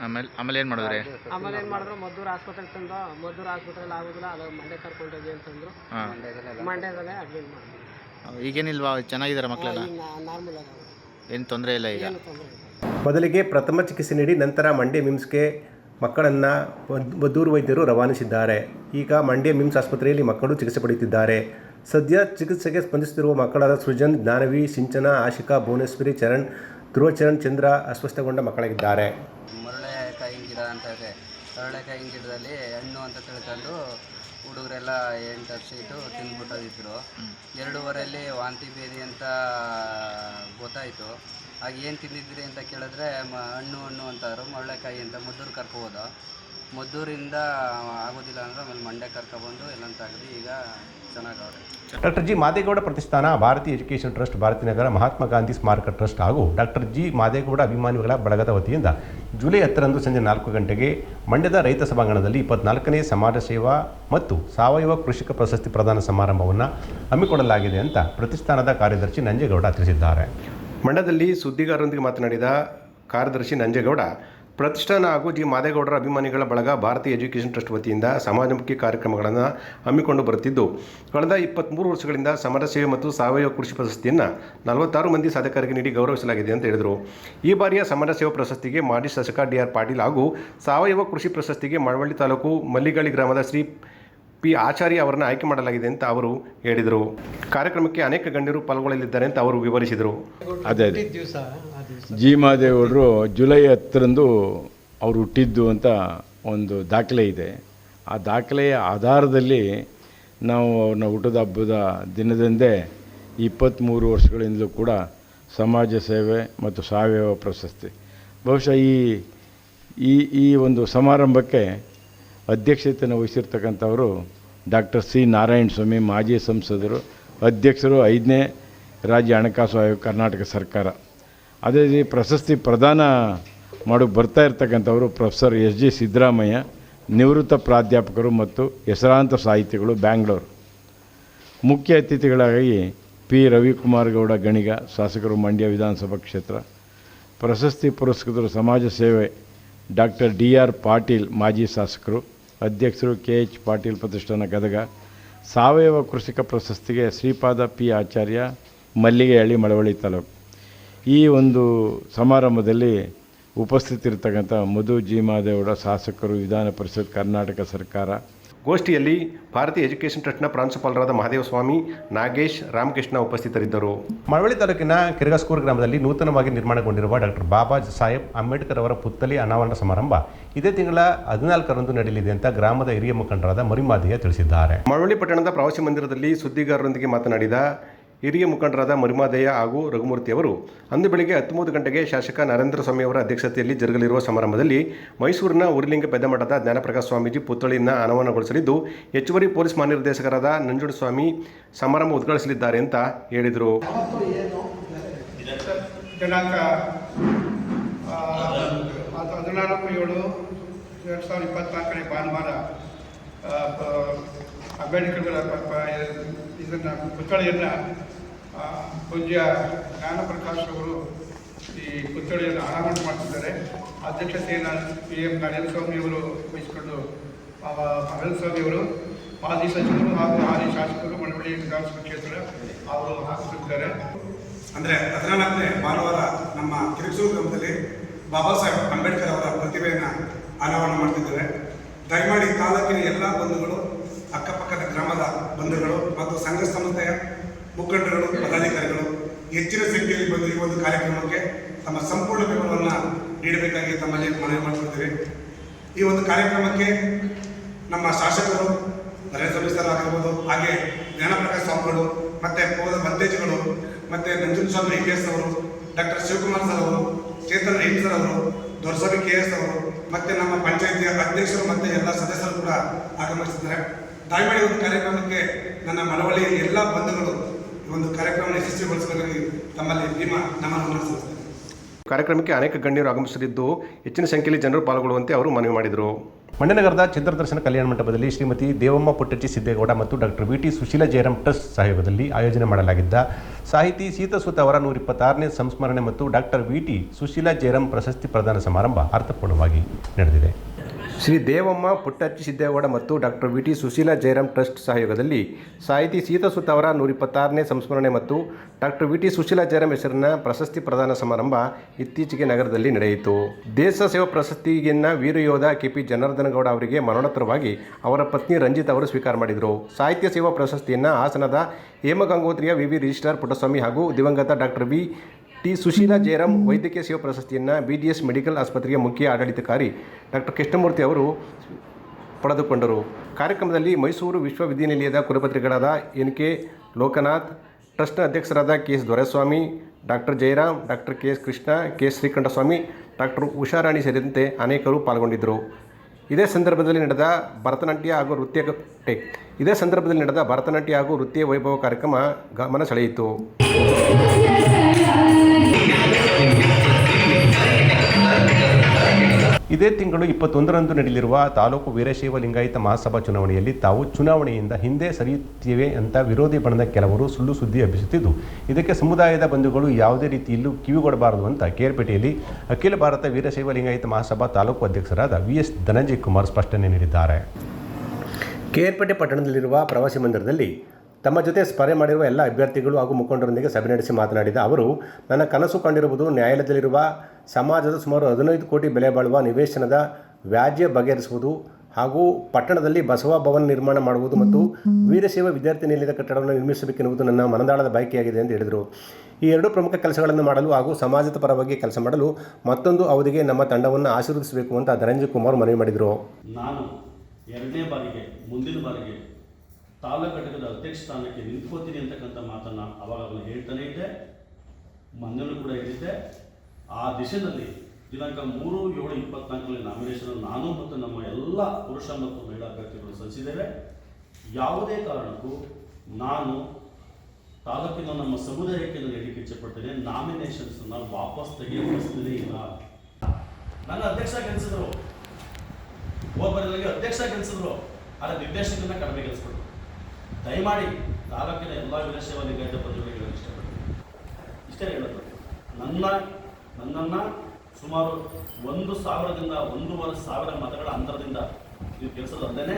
ಆಮೇಲೆ ಆಮೇಲೆ ಏನು ಮಾಡಿದ್ರಿ? ಆಮೇಲೆ ಏನು ಮಾಡಿದ್ರು ಮದ್ದೂರು ಆಸ್ಪತ್ರೆಗೆ ತಂದ. ಮದ್ದೂರು ಆಸ್ಪತ್ರೆಯಲ್ಲಿ ಆಗೋದಿಲ್ಲ ಅದು ಮಂಡ್ಯ ಕರ್ಕೊಂಡೋಗಿ ಅಂತಂದ್ರು ಮಂಡ್ಯದಲ್ಲೇ ಅಡ್ಮಿಟ್ ಮಾಡಿದ್ರು. ಈಗೇನಿಲ್ವಾ ಚೆನ್ನಾಗಿದ್ದಾರೆ ಮಕ್ಕಳೆಲ್ಲ ನಾರ್ಮಲ್ ಏನು ತೊಂದರೆ ಇಲ್ಲ ಈಗ? ಏನು ಮೊದಲಿಗೆ ಪ್ರಥಮ ಚಿಕಿತ್ಸೆ ನೀಡಿ ನಂತರ ಮಂಡ್ಯ ಮಿಮ್ಸ್ಗೆ ಮಕ್ಕಳನ್ನು ಮದ್ದೂರು ವೈದ್ಯರು ರವಾನಿಸಿದ್ದಾರೆ. ಈಗ ಮಂಡ್ಯ ಮಿಮ್ಸ್ ಆಸ್ಪತ್ರೆಯಲ್ಲಿ ಮಕ್ಕಳು ಚಿಕಿತ್ಸೆ ಪಡೆಯುತ್ತಿದ್ದಾರೆ. ಸದ್ಯ ಚಿಕಿತ್ಸೆಗೆ ಸ್ಪಂದಿಸುತ್ತಿರುವ ಮಕ್ಕಳಾದ ಸೃಜನ್ ಜ್ಞಾನವಿ ಸಿಂಚನ ಆಶಿಕಾ ಭುವನೇಶ್ವರಿ ಚರಣ್ ಧ್ರುವಚರಣ್ ಚಂದ್ರ ಅಸ್ವಸ್ಥಗೊಂಡ ಮಕ್ಕಳಾಗಿದ್ದಾರೆ. ಗಿಡ ಅಂತ ಇದೆ. ಮರಳೆಕಾಯಿ ಗಿಡದಲ್ಲಿ ಹಣ್ಣು ಅಂತ ತಿಳ್ಕೊಂಡು ಹುಡುಗರೆಲ್ಲ ಎಂಟು ವರ್ಷ ಇಟ್ಟು ತಿಂದ್ಬಿಟ್ಟೋಗಿದ್ರು. ಎರಡೂವರೆಯಲ್ಲಿ ವಾಂತಿ ಬೇದಿ ಅಂತ ಗೊತ್ತಾಯಿತು. ಆಗ ಏನು ತಿಂದಿದ್ರಿ ಅಂತ ಕೇಳಿದ್ರೆ ಮ ಹಣ್ಣು ಹಣ್ಣು ಅಂತಾರು ಮರಳೆಕಾಯಿ ಅಂತ ಮದ್ದೂರು ಕರ್ಕೊಬೋದು. ಮದ್ದೂರಿಂದ ಆಗೋದಿಲ್ಲ ಅಂದ್ರೆ ಆಮೇಲೆ ಮಂಡ್ಯ ಕರ್ಕೊಬಂದು ಎಲ್ಲ ತೆಗ್ದು ಈಗ ಚೆನ್ನಾಗವ್ರೆ. ಡಾಕ್ಟರ್ ಜಿ ಮಾದೇಗೌಡ ಪ್ರತಿಷ್ಠಾನ ಭಾರತೀಯ ಎಜುಕೇಷನ್ ಟ್ರಸ್ಟ್ ಭಾರತೀನಗರ ಮಹಾತ್ಮ ಗಾಂಧಿ ಸ್ಮಾರಕ ಟ್ರಸ್ಟ್ ಹಾಗೂ ಡಾಕ್ಟರ್ ಜಿ ಮಾದೇಗೌಡ ಅಭಿಮಾನಿಗಳ ಬಳಗದ ವತಿಯಿಂದ ಜುಲೈ ಹತ್ತರಂದು ಸಂಜೆ ನಾಲ್ಕು ಗಂಟೆಗೆ ಮಂಡ್ಯದ ರೈತ ಸಭಾಂಗಣದಲ್ಲಿ ಇಪ್ಪತ್ನಾಲ್ಕನೇ ಸಮಾಜ ಸೇವಾ ಮತ್ತು ಸಾವಯವ ಕೃಷಿಕ ಪ್ರಶಸ್ತಿ ಪ್ರದಾನ ಸಮಾರಂಭವನ್ನು ಹಮ್ಮಿಕೊಳ್ಳಲಾಗಿದೆ ಅಂತ ಪ್ರತಿಷ್ಠಾನದ ಕಾರ್ಯದರ್ಶಿ ನಂಜೇಗೌಡ ತಿಳಿಸಿದ್ದಾರೆ. ಮಂಡ್ಯದಲ್ಲಿ ಸುದ್ದಿಗಾರರೊಂದಿಗೆ ಮಾತನಾಡಿದ ಕಾರ್ಯದರ್ಶಿ ನಂಜೇಗೌಡ ಪ್ರತಿಷ್ಠಾನ ಹಾಗೂ ಜಿ. ಮಾದೇಗೌಡರ ಅಭಿಮಾನಿಗಳ ಬಳಗ ಭಾರತೀಯ ಎಜುಕೇಷನ್ ಟ್ರಸ್ಟ್ ವತಿಯಿಂದ ಸಮಾಜಮುಖಿ ಕಾರ್ಯಕ್ರಮಗಳನ್ನು ಹಮ್ಮಿಕೊಂಡು ಬರುತ್ತಿದ್ದು ಕಳೆದ ಇಪ್ಪತ್ತ್ಮೂರು ವರ್ಷಗಳಿಂದ ಸಮಾಜ ಸೇವೆ ಮತ್ತು ಸಾವಯವ ಕೃಷಿ ಪ್ರಶಸ್ತಿಯನ್ನು ನಲವತ್ತಾರು ಮಂದಿ ಸಾಧಕರಿಗೆ ನೀಡಿ ಗೌರವಿಸಲಾಗಿದೆ ಅಂತ ಹೇಳಿದರು. ಈ ಬಾರಿಯ ಸಮಾಜ ಸೇವಾ ಪ್ರಶಸ್ತಿಗೆ ಮಾಜಿ ಶಾಸಕ ಡಿ. ಆರ್. ಪಾಟೀಲ್ ಹಾಗೂ ಸಾವಯವ ಕೃಷಿ ಪ್ರಶಸ್ತಿಗೆ ಮಳವಳ್ಳಿ ತಾಲೂಕು ಮಲ್ಲಿಗಾಳಿ ಗ್ರಾಮದ ಶ್ರೀ ಪಿ. ಆಚಾರ್ಯ ಅವರನ್ನು ಆಯ್ಕೆ ಮಾಡಲಾಗಿದೆ ಅಂತ ಅವರು ಹೇಳಿದರು. ಕಾರ್ಯಕ್ರಮಕ್ಕೆ ಅನೇಕ ಗಣ್ಯರು ಪಾಲ್ಗೊಳ್ಳಲಿದ್ದಾರೆ ಅಂತ ಅವರು ವಿವರಿಸಿದರು. ಅದೇ ಅದೇ. ಜಿ ಮಾದೇಗೌಡರು ಜುಲೈ ಹತ್ತರಂದು ಅವರು ಹುಟ್ಟಿದ್ದು ಅಂತ ಒಂದು ದಾಖಲೆ ಇದೆ. ಆ ದಾಖಲೆಯ ಆಧಾರದಲ್ಲಿ ನಾವು ಅವ್ರನ್ನ ಹುಟ್ಟದ ಹಬ್ಬದ ದಿನದಂದೇ ಇಪ್ಪತ್ತ್ಮೂರು ವರ್ಷಗಳಿಂದಲೂ ಕೂಡ ಸಮಾಜ ಸೇವೆ ಮತ್ತು ಸಾವಯವ ಪ್ರಶಸ್ತಿ. ಬಹುಶಃ ಈ ಈ ಈ ಒಂದು ಸಮಾರಂಭಕ್ಕೆ ಅಧ್ಯಕ್ಷತೆಯನ್ನು ವಹಿಸಿರ್ತಕ್ಕಂಥವರು ಡಾಕ್ಟರ್ ಸಿ ನಾರಾಯಣ ಸ್ವಾಮಿ, ಮಾಜಿ ಸಂಸದರು, ಅಧ್ಯಕ್ಷರು ಐದನೇ ರಾಜ್ಯ ಹಣಕಾಸು ಆಯೋಗ, ಕರ್ನಾಟಕ ಸರ್ಕಾರ. ಅದೇ ರೀತಿ ಪ್ರಶಸ್ತಿ ಪ್ರದಾನ ಮಾಡೋಕ್ಕೆ ಬರ್ತಾ ಇರ್ತಕ್ಕಂಥವರು ಪ್ರೊಫೆಸರ್ ಎಸ್ ಜಿ ಸಿದ್ದರಾಮಯ್ಯ, ನಿವೃತ್ತ ಪ್ರಾಧ್ಯಾಪಕರು ಮತ್ತು ಹೆಸರಾಂತ ಸಾಹಿತಿಗಳು ಬ್ಯಾಂಗ್ಳೂರು. ಮುಖ್ಯ ಅತಿಥಿಗಳಾಗಿ ಪಿ ರವಿಕುಮಾರ್ ಗೌಡ ಗಣಿಗ, ಶಾಸಕರು ಮಂಡ್ಯ ವಿಧಾನಸಭಾ ಕ್ಷೇತ್ರ, ಪ್ರಶಸ್ತಿ ಪುರಸ್ಕೃತರು ಸಮಾಜ ಸೇವೆ ಡಾಕ್ಟರ್ ಡಿ ಆರ್ ಪಾಟೀಲ್ ಮಾಜಿ ಶಾಸಕರು, ಅಧ್ಯಕ್ಷರು ಕೆ ಎಚ್ ಪಾಟೀಲ್ ಪ್ರತಿಷ್ಠಾನ ಗದಗ ಸಾವಯವ ಕೃಷಿಕ ಪ್ರಶಸ್ತಿಗೆ ಶ್ರೀಪಾದ ಪಿ ಆಚಾರ್ಯ, ಮಲ್ಲಿಗೆಹಳ್ಳಿ ಮಳವಳ್ಳಿ ತಾಲೂಕು. ಈ ಒಂದು ಸಮಾರಂಭದಲ್ಲಿ ಉಪಸ್ಥಿತಿರ್ತಕ್ಕಂಥ ಮಧು ಜಿ ಶಾಸಕರು ವಿಧಾನ ಪರಿಷತ್ ಕರ್ನಾಟಕ ಸರ್ಕಾರ. ಗೋಷ್ಠಿಯಲ್ಲಿ ಭಾರತೀಯ ಎಜುಕೇಷನ್ ಟ್ರಸ್ಟ್ನ ಪ್ರಾಂಶುಪಾಲರಾದ ಮಹಾದೇವಸ್ವಾಮಿ ನಾಗೇಶ್ ರಾಮಕೃಷ್ಣ ಉಪಸ್ಥಿತರಿದ್ದರು. ಮಳವಳ್ಳಿ ತಾಲೂಕಿನ ಕಿರ್ಗಸ್ಕೂರ್ ಗ್ರಾಮದಲ್ಲಿ ನೂತನವಾಗಿ ನಿರ್ಮಾಣಗೊಂಡಿರುವ ಡಾಕ್ಟರ್ ಬಾಬಾ ಸಾಹೇಬ್ ಅಂಬೇಡ್ಕರ್ ಅವರ ಪುತ್ತಲಿ ಅನಾವರಣ ಸಮಾರಂಭ ಇದೇ ತಿಂಗಳ ಹದಿನಾಲ್ಕರಂದು ನಡೆಯಲಿದೆ ಅಂತ ಗ್ರಾಮದ ಹಿರಿಯ ಮುಖಂಡರಾದ ಮರಿಮಾದಿಯ ತಿಳಿಸಿದ್ದಾರೆ. ಮಳವಳ್ಳಿ ಪಟ್ಟಣದ ಪ್ರವಾಸಿ ಮಂದಿರದಲ್ಲಿ ಸುದ್ದಿಗಾರರೊಂದಿಗೆ ಮಾತನಾಡಿದ ಹಿರಿಯ ಮುಖಂಡರಾದ ಮರಿಮಾದಯ್ಯ ಹಾಗೂ ರಘುಮೂರ್ತಿ ಅವರು ಅಂದು ಬೆಳಿಗ್ಗೆ ಹತ್ತೊಂಬತ್ತು ಗಂಟೆಗೆ ಶಾಸಕ ನರೇಂದ್ರ ಸ್ವಾಮಿ ಅವರ ಅಧ್ಯಕ್ಷತೆಯಲ್ಲಿ ಜರುಗಲಿರುವ ಸಮಾರಂಭದಲ್ಲಿ ಮೈಸೂರಿನ ಉರಿಲಿಂಗ ಪೆದ್ದಮಠದ ಜ್ಞಾನಪ್ರಕಾಶ ಸ್ವಾಮೀಜಿ ಪುತ್ಥಳಿಯನ್ನು ಅನಾವರಣಗೊಳಿಸಲಿದ್ದು ಹೆಚ್ಚುವರಿ ಪೊಲೀಸ್ ಮಹಾನಿರ್ದೇಶಕರಾದ ನಂಜುಂಡಸ್ವಾಮಿ ಸಮಾರಂಭ ಉದ್ಘಾಟಿಸಲಿದ್ದಾರೆ ಅಂತ ಹೇಳಿದರು ಹದಿನಾಲ್ಕು ಅಂಬೇಡ್ಕರ್ಗಳ ಪ- ಇದನ್ನು ಪುತ್ಥಳಿಯನ್ನು ಪೂಜ್ಯ ಜ್ಞಾನಪ್ರಕಾಶ್ ಅವರು ಈ ಪುತ್ಥಳಿಯನ್ನು ಅನಾವರಣ ಮಾಡ್ತಿದ್ದಾರೆ. ಅಧ್ಯಕ್ಷತೆಯನ್ನು ಪಿ ಎಂ ಅವರು ವಹಿಸಿಕೊಂಡು ಅವರು ಮಾಜಿ ಸಚಿವರು ಹಾಗೂ ಹಾಲಿ ಶಾಸಕರು ಮಳವಳ್ಳಿ ವಿಧಾನಸಭಾ ಕ್ಷೇತ್ರ ಅವರು ಹಾಕಿಸುತ್ತಿದ್ದಾರೆ ಅಂದರೆ ಹದಿನಾಲ್ಕನೇ ಭಾನುವಾರ ನಮ್ಮ ಕಿರಿಸೂರು ಗ್ರಾಮದಲ್ಲಿ ಬಾಬಾ ಸಾಹೇಬ್ ಅಂಬೇಡ್ಕರ್ ಅವರ ಪ್ರತಿಭೆಯನ್ನು ಅನಾವರಣ ಮಾಡ್ತಿದ್ದಾರೆ. ದಯಮಾಡಿ ತಾಲೂಕಿನ ಎಲ್ಲ ಬಂಧುಗಳು, ಅಕ್ಕಪಕ್ಕದ ಗ್ರಾಮದ ಬಂಧುಗಳು ಮತ್ತು ಸಂಘ ಸಂಸ್ಥೆಯ ಮುಖಂಡರುಗಳು, ಪದಾಧಿಕಾರಿಗಳು ಹೆಚ್ಚಿನ ಸಂಖ್ಯೆಯಲ್ಲಿ ಬಂದು ಈ ಒಂದು ಕಾರ್ಯಕ್ರಮಕ್ಕೆ ತಮ್ಮ ಸಂಪೂರ್ಣ ಬೆಂಬಲವನ್ನು ನೀಡಬೇಕಾಗಿ ತಮ್ಮಲ್ಲಿ ಮನವಿ ಮಾಡಿಕೊಳ್ತೇವೆ. ಈ ಒಂದು ಕಾರ್ಯಕ್ರಮಕ್ಕೆ ನಮ್ಮ ಶಾಸಕರು ನರೇಂದ್ರ ಸರ್ ಆಗಿರ್ಬೋದು, ಹಾಗೆ ಜ್ಞಾನಪ್ರಕಾಶ್ ಸ್ವಾಮಿಗಳು, ಮತ್ತೆ ಪೋದ ಬಂದೇಜಿಗಳು ಮತ್ತೆ ನಂಜುಂಡಸ್ವಾಮಿ ಕೆ ಎಸ್ ಅವರು, ಡಾಕ್ಟರ್ ಶಿವಕುಮಾರ್ ಸರ್ ಅವರು, ಚೇತನ್ ರೈಟ್ ಸರ್ ಅವರು, ದೊರಸ್ವಾಮಿ ಕೆ ಎಸ್ ಅವರು, ಮತ್ತೆ ನಮ್ಮ ಪಂಚಾಯತಿಯ ಅಧ್ಯಕ್ಷರು ಮತ್ತೆ ಎಲ್ಲ ಸದಸ್ಯರು ಕೂಡ ಆಗಮಿಸಿದ್ದಾರೆ. ದಯಮಾಡಿ ಒಂದು ಕಾರ್ಯಕ್ರಮಕ್ಕೆ ನನ್ನ ಮನವಳ್ಳಿಯ ಎಲ್ಲ ಬಂಧುಗಳು ಈ ಒಂದು ಕಾರ್ಯಕ್ರಮ ಯಶಸ್ವಿಗೊಳಿಸಬೇಕಾಗಿ ತಮ್ಮಲ್ಲಿ ನಿಮ್ಮ ಸಲ್ಲಿಸ್ತೇನೆ ಕಾರ್ಯಕ್ರಮಕ್ಕೆ ಅನೇಕ ಗಣ್ಯರು ಆಗಮಿಸಲಿದ್ದು ಹೆಚ್ಚಿನ ಸಂಖ್ಯೆಯಲ್ಲಿ ಜನರು ಪಾಲ್ಗೊಳ್ಳುವಂತೆ ಅವರು ಮನವಿ ಮಾಡಿದರು. ಮಂಡ್ಯನಗರದ ಚಿತ್ರದರ್ಶನ ಕಲ್ಯಾಣ ಮಂಟಪದಲ್ಲಿ ಶ್ರೀಮತಿ ದೇವಮ್ಮ ಪುಟ್ಟಚ್ಚಿ ಸಿದ್ದೇಗೌಡ ಮತ್ತು doctor V T Sushila Jayaram trust ಸಹಯೋಗದಲ್ಲಿ ಆಯೋಜನೆ ಮಾಡಲಾಗಿದ್ದ ಸಾಹಿತಿ ಸೀತಸುತ ಅವರ ನೂರ ಇಪ್ಪತ್ತಾರನೇ ಸಂಸ್ಮರಣೆ ಮತ್ತು doctor V T Sushila Jayaram ಪ್ರಶಸ್ತಿ ಪ್ರದಾನ ಸಮಾರಂಭ ಅರ್ಥಪೂರ್ಣವಾಗಿ ನಡೆದಿದೆ. ಶ್ರೀ ದೇವಮ್ಮ ಪುಟ್ಟಚ್ಚಿ ಸಿದ್ದೇಗೌಡ ಮತ್ತು doctor V T Sushila Jayaram trust ಸಹಯೋಗದಲ್ಲಿ ಸಾಹಿತಿ ಸೀತಾಸುತ ಅವರ ನೂರ ಇಪ್ಪತ್ತಾರನೇ ಸಂಸ್ಮರಣೆ ಮತ್ತು doctor V T Sushila Jayaram ಹೆಸರಿನ ಪ್ರಶಸ್ತಿ ಪ್ರದಾನ ಸಮಾರಂಭ ಇತ್ತೀಚೆಗೆ ನಗರದಲ್ಲಿ ನಡೆಯಿತು. ದೇಶ ಸೇವಾ ಪ್ರಶಸ್ತಿಯನ್ನ ವೀರಯೋಧ ಕೆ ಪಿ ಜನಾರ್ದನಗೌಡ ಅವರಿಗೆ ಮರಣೋತ್ತರವಾಗಿ ಅವರ ಪತ್ನಿ ರಂಜಿತ್ ಅವರು ಸ್ವೀಕಾರ ಮಾಡಿದರು. ಸಾಹಿತ್ಯ ಸೇವಾ ಪ್ರಶಸ್ತಿಯನ್ನು ಹಾಸನದ ಹೇಮಗಂಗೋತ್ರಿಯ ವಿ ವಿ ರಿಜಿಸ್ಟ್ರಾರ್ ಪುಟ್ಟಸ್ವಾಮಿ ಹಾಗೂ ದಿವಂಗತ doctor V T Sushila Jayaram ವೈದ್ಯಕೀಯ ಸೇವಾ ಪ್ರಶಸ್ತಿಯನ್ನು ಬಿ ಡಿ ಎಸ್ ಮೆಡಿಕಲ್ ಆಸ್ಪತ್ರೆಯ ಮುಖ್ಯ ಆಡಳಿತಕಾರಿ ಡಾಕ್ಟರ್ ಕೃಷ್ಣಮೂರ್ತಿ ಅವರು ಪಡೆದುಕೊಂಡರು. ಕಾರ್ಯಕ್ರಮದಲ್ಲಿ ಮೈಸೂರು ವಿಶ್ವವಿದ್ಯಾನಿಲಯದ ಕುಲಪತಿಗಳಾದ ಎನ್ ಕೆ ಲೋಕನಾಥ್ ಟ್ರಸ್ಟ್ನ ಅಧ್ಯಕ್ಷರಾದ K S Doreswamy, doctor Jayaram doctor K S Krishna, K S Srikantaswamy, doctor Usharani ಸೇರಿದಂತೆ ಅನೇಕರು ಪಾಲ್ಗೊಂಡಿದ್ದರು. ಇದೇ ಸಂದರ್ಭದಲ್ಲಿ ನಡೆದ ಭರತನಾಟ್ಯ ಹಾಗೂ ನೃತ್ಯ ಇದೇ ಸಂದರ್ಭದಲ್ಲಿ ನಡೆದ ಭರತನಾಟ್ಯ ಹಾಗೂ ನೃತ್ಯ ವೈಭವ ಕಾರ್ಯಕ್ರಮ ಗಮನ ಸೆಳೆಯಿತು. ಇದೇ ತಿಂಗಳು ಇಪ್ಪತ್ತೊಂದರಂದು ನಡೆಯಲಿರುವ ತಾಲೂಕು ವೀರಶೈವ ಲಿಂಗಾಯತ ಮಹಾಸಭಾ ಚುನಾವಣೆಯಲ್ಲಿ ತಾವು ಚುನಾವಣೆಯಿಂದ ಹಿಂದೆ ಸರಿಯುತ್ತೇವೆ ಅಂತ ವಿರೋಧಿ ಬಣದ ಕೆಲವರು ಸುಳ್ಳು ಸುದ್ದಿ ಹಬ್ಬಿಸುತ್ತಿದ್ದು, ಇದಕ್ಕೆ ಸಮುದಾಯದ ಬಂಧುಗಳು ಯಾವುದೇ ರೀತಿಯಲ್ಲೂ ಕಿವಿಗೊಡಬಾರದು ಅಂತ ಕೇರ್ಪೇಟೆಯಲ್ಲಿ ಅಖಿಲ ಭಾರತ ವೀರಶೈವ ಲಿಂಗಾಯತ ಮಹಾಸಭಾ ತಾಲೂಕು ಅಧ್ಯಕ್ಷರಾದ ವಿ ಎಸ್ ಧನಂಜಯ್ ಕುಮಾರ್ ಸ್ಪಷ್ಟನೆ ನೀಡಿದ್ದಾರೆ. ಕೇರ್ಪೇಟೆ ಪಟ್ಟಣದಲ್ಲಿರುವ ಪ್ರವಾಸಿ ಮಂದಿರದಲ್ಲಿ ತಮ್ಮ ಜೊತೆ ಸ್ಪರ್ಧೆ ಮಾಡಿರುವ ಎಲ್ಲ ಅಭ್ಯರ್ಥಿಗಳು ಹಾಗೂ ಮುಖಂಡರೊಂದಿಗೆ ಸಭೆ ನಡೆಸಿ ಮಾತನಾಡಿದ ಅವರು, ನನ್ನ ಕನಸು ಕಂಡಿರುವುದು ನ್ಯಾಯಾಲಯದಲ್ಲಿರುವ ಸಮಾಜದ ಸುಮಾರು ಹದಿನೈದು ಕೋಟಿ ಬೆಲೆ ಬಾಳುವ ನಿವೇಶನದ ವ್ಯಾಜ್ಯ ಬಗೆಹರಿಸುವುದು ಹಾಗೂ ಪಟ್ಟಣದಲ್ಲಿ ಬಸವ ಭವನ ನಿರ್ಮಾಣ ಮಾಡುವುದು ಮತ್ತು ವೀರಶೈವ ವಿದ್ಯಾರ್ಥಿ ನಿಲಯದ ಕಟ್ಟಡವನ್ನು ನಿರ್ಮಿಸಬೇಕೆನ್ನುವುದು ನನ್ನ ಮನದಾಳದ ಬಯಕೆಯಾಗಿದೆ ಎಂದು ಹೇಳಿದರು. ಈ ಎರಡು ಪ್ರಮುಖ ಕೆಲಸಗಳನ್ನು ಮಾಡಲು ಹಾಗೂ ಸಮಾಜದ ಪರವಾಗಿ ಕೆಲಸ ಮಾಡಲು ಮತ್ತೊಂದು ಅವಧಿಗೆ ನಮ್ಮ ತಂಡವನ್ನು ಆಶೀರ್ವದಿಸಬೇಕು ಅಂತ ಧನಂಜಯ ಕುಮಾರ್ ಮನವಿ ಮಾಡಿದರು. ನಾನು ಎರಡನೇ ಬಾರಿಗೆ, ಮುಂದಿನ ಬಾರಿಗೆ ತಾಲೂಕು ಘಟಕದ ಅಧ್ಯಕ್ಷ ಸ್ಥಾನಕ್ಕೆ ನಿಂತ್ಕೋತೀನಿ ಅಂತಕ್ಕಂಥ ಮಾತನ್ನು ಅವಾಗ ಹೇಳ್ತಾನೆ ಇದ್ದೆ. ಮನೆಯಲ್ಲೂ ಕೂಡ ಹೇಳಿದ್ದೆ. ಆ ದಿಶೆಯಲ್ಲಿ ದಿನಾಂಕ ಮೂರು, ಏಳು, ಇಪ್ಪತ್ನಾಲ್ಕರಲ್ಲಿ ನಾಮಿನೇಷನ್ ನಾನು ಮತ್ತು ನಮ್ಮ ಎಲ್ಲ ಪುರುಷ ಮತ್ತು ಮಹಿಳಾ ಅಭ್ಯರ್ಥಿಗಳು ಸಲ್ಲಿಸಿದ್ದೇವೆ. ಯಾವುದೇ ಕಾರಣಕ್ಕೂ ನಾನು ತಾಲೂಕಿನ ನಮ್ಮ ಸಮುದಾಯಕ್ಕೆ ನಾನು ಹೇಳಿಕೆ ನಾಮಿನೇಷನ್ಸ್ ನಾಮಿನೇಷನ್ಸನ್ನು ವಾಪಸ್ ತೆಗೆಯುವಷ್ಟೇ ಇಲ್ಲ ನನ್ನ ಅಧ್ಯಕ್ಷ ಕೆಲಸದ್ರು ಒಬ್ಬರಿಗೆ ಅಧ್ಯಕ್ಷ ಕೆಲಸದ್ರು ಆದರೆ ನಿರ್ದೇಶಕನ ಕಡಿಮೆ ಕೆಲಸಪಟ್ಟರು ದಯಮಾಡಿ ತಾಲೂಕಿನ ಎಲ್ಲ ವೀರಶೈವ ಲಿಂಗಾಯತ ಪದವಿಗಳಿಗೆ ಇಷ್ಟಪಡ್ತೀನಿ. ಇಷ್ಟೇ ಹೇಳೋದು. ನನ್ನ ನನ್ನನ್ನು ಸುಮಾರು ಒಂದು ಸಾವಿರದಿಂದ ಒಂದೂವರೆ ಸಾವಿರ ಮತಗಳ ಅಂತರದಿಂದ ನೀವು ಕೆಲಸದಲ್ಲದೇ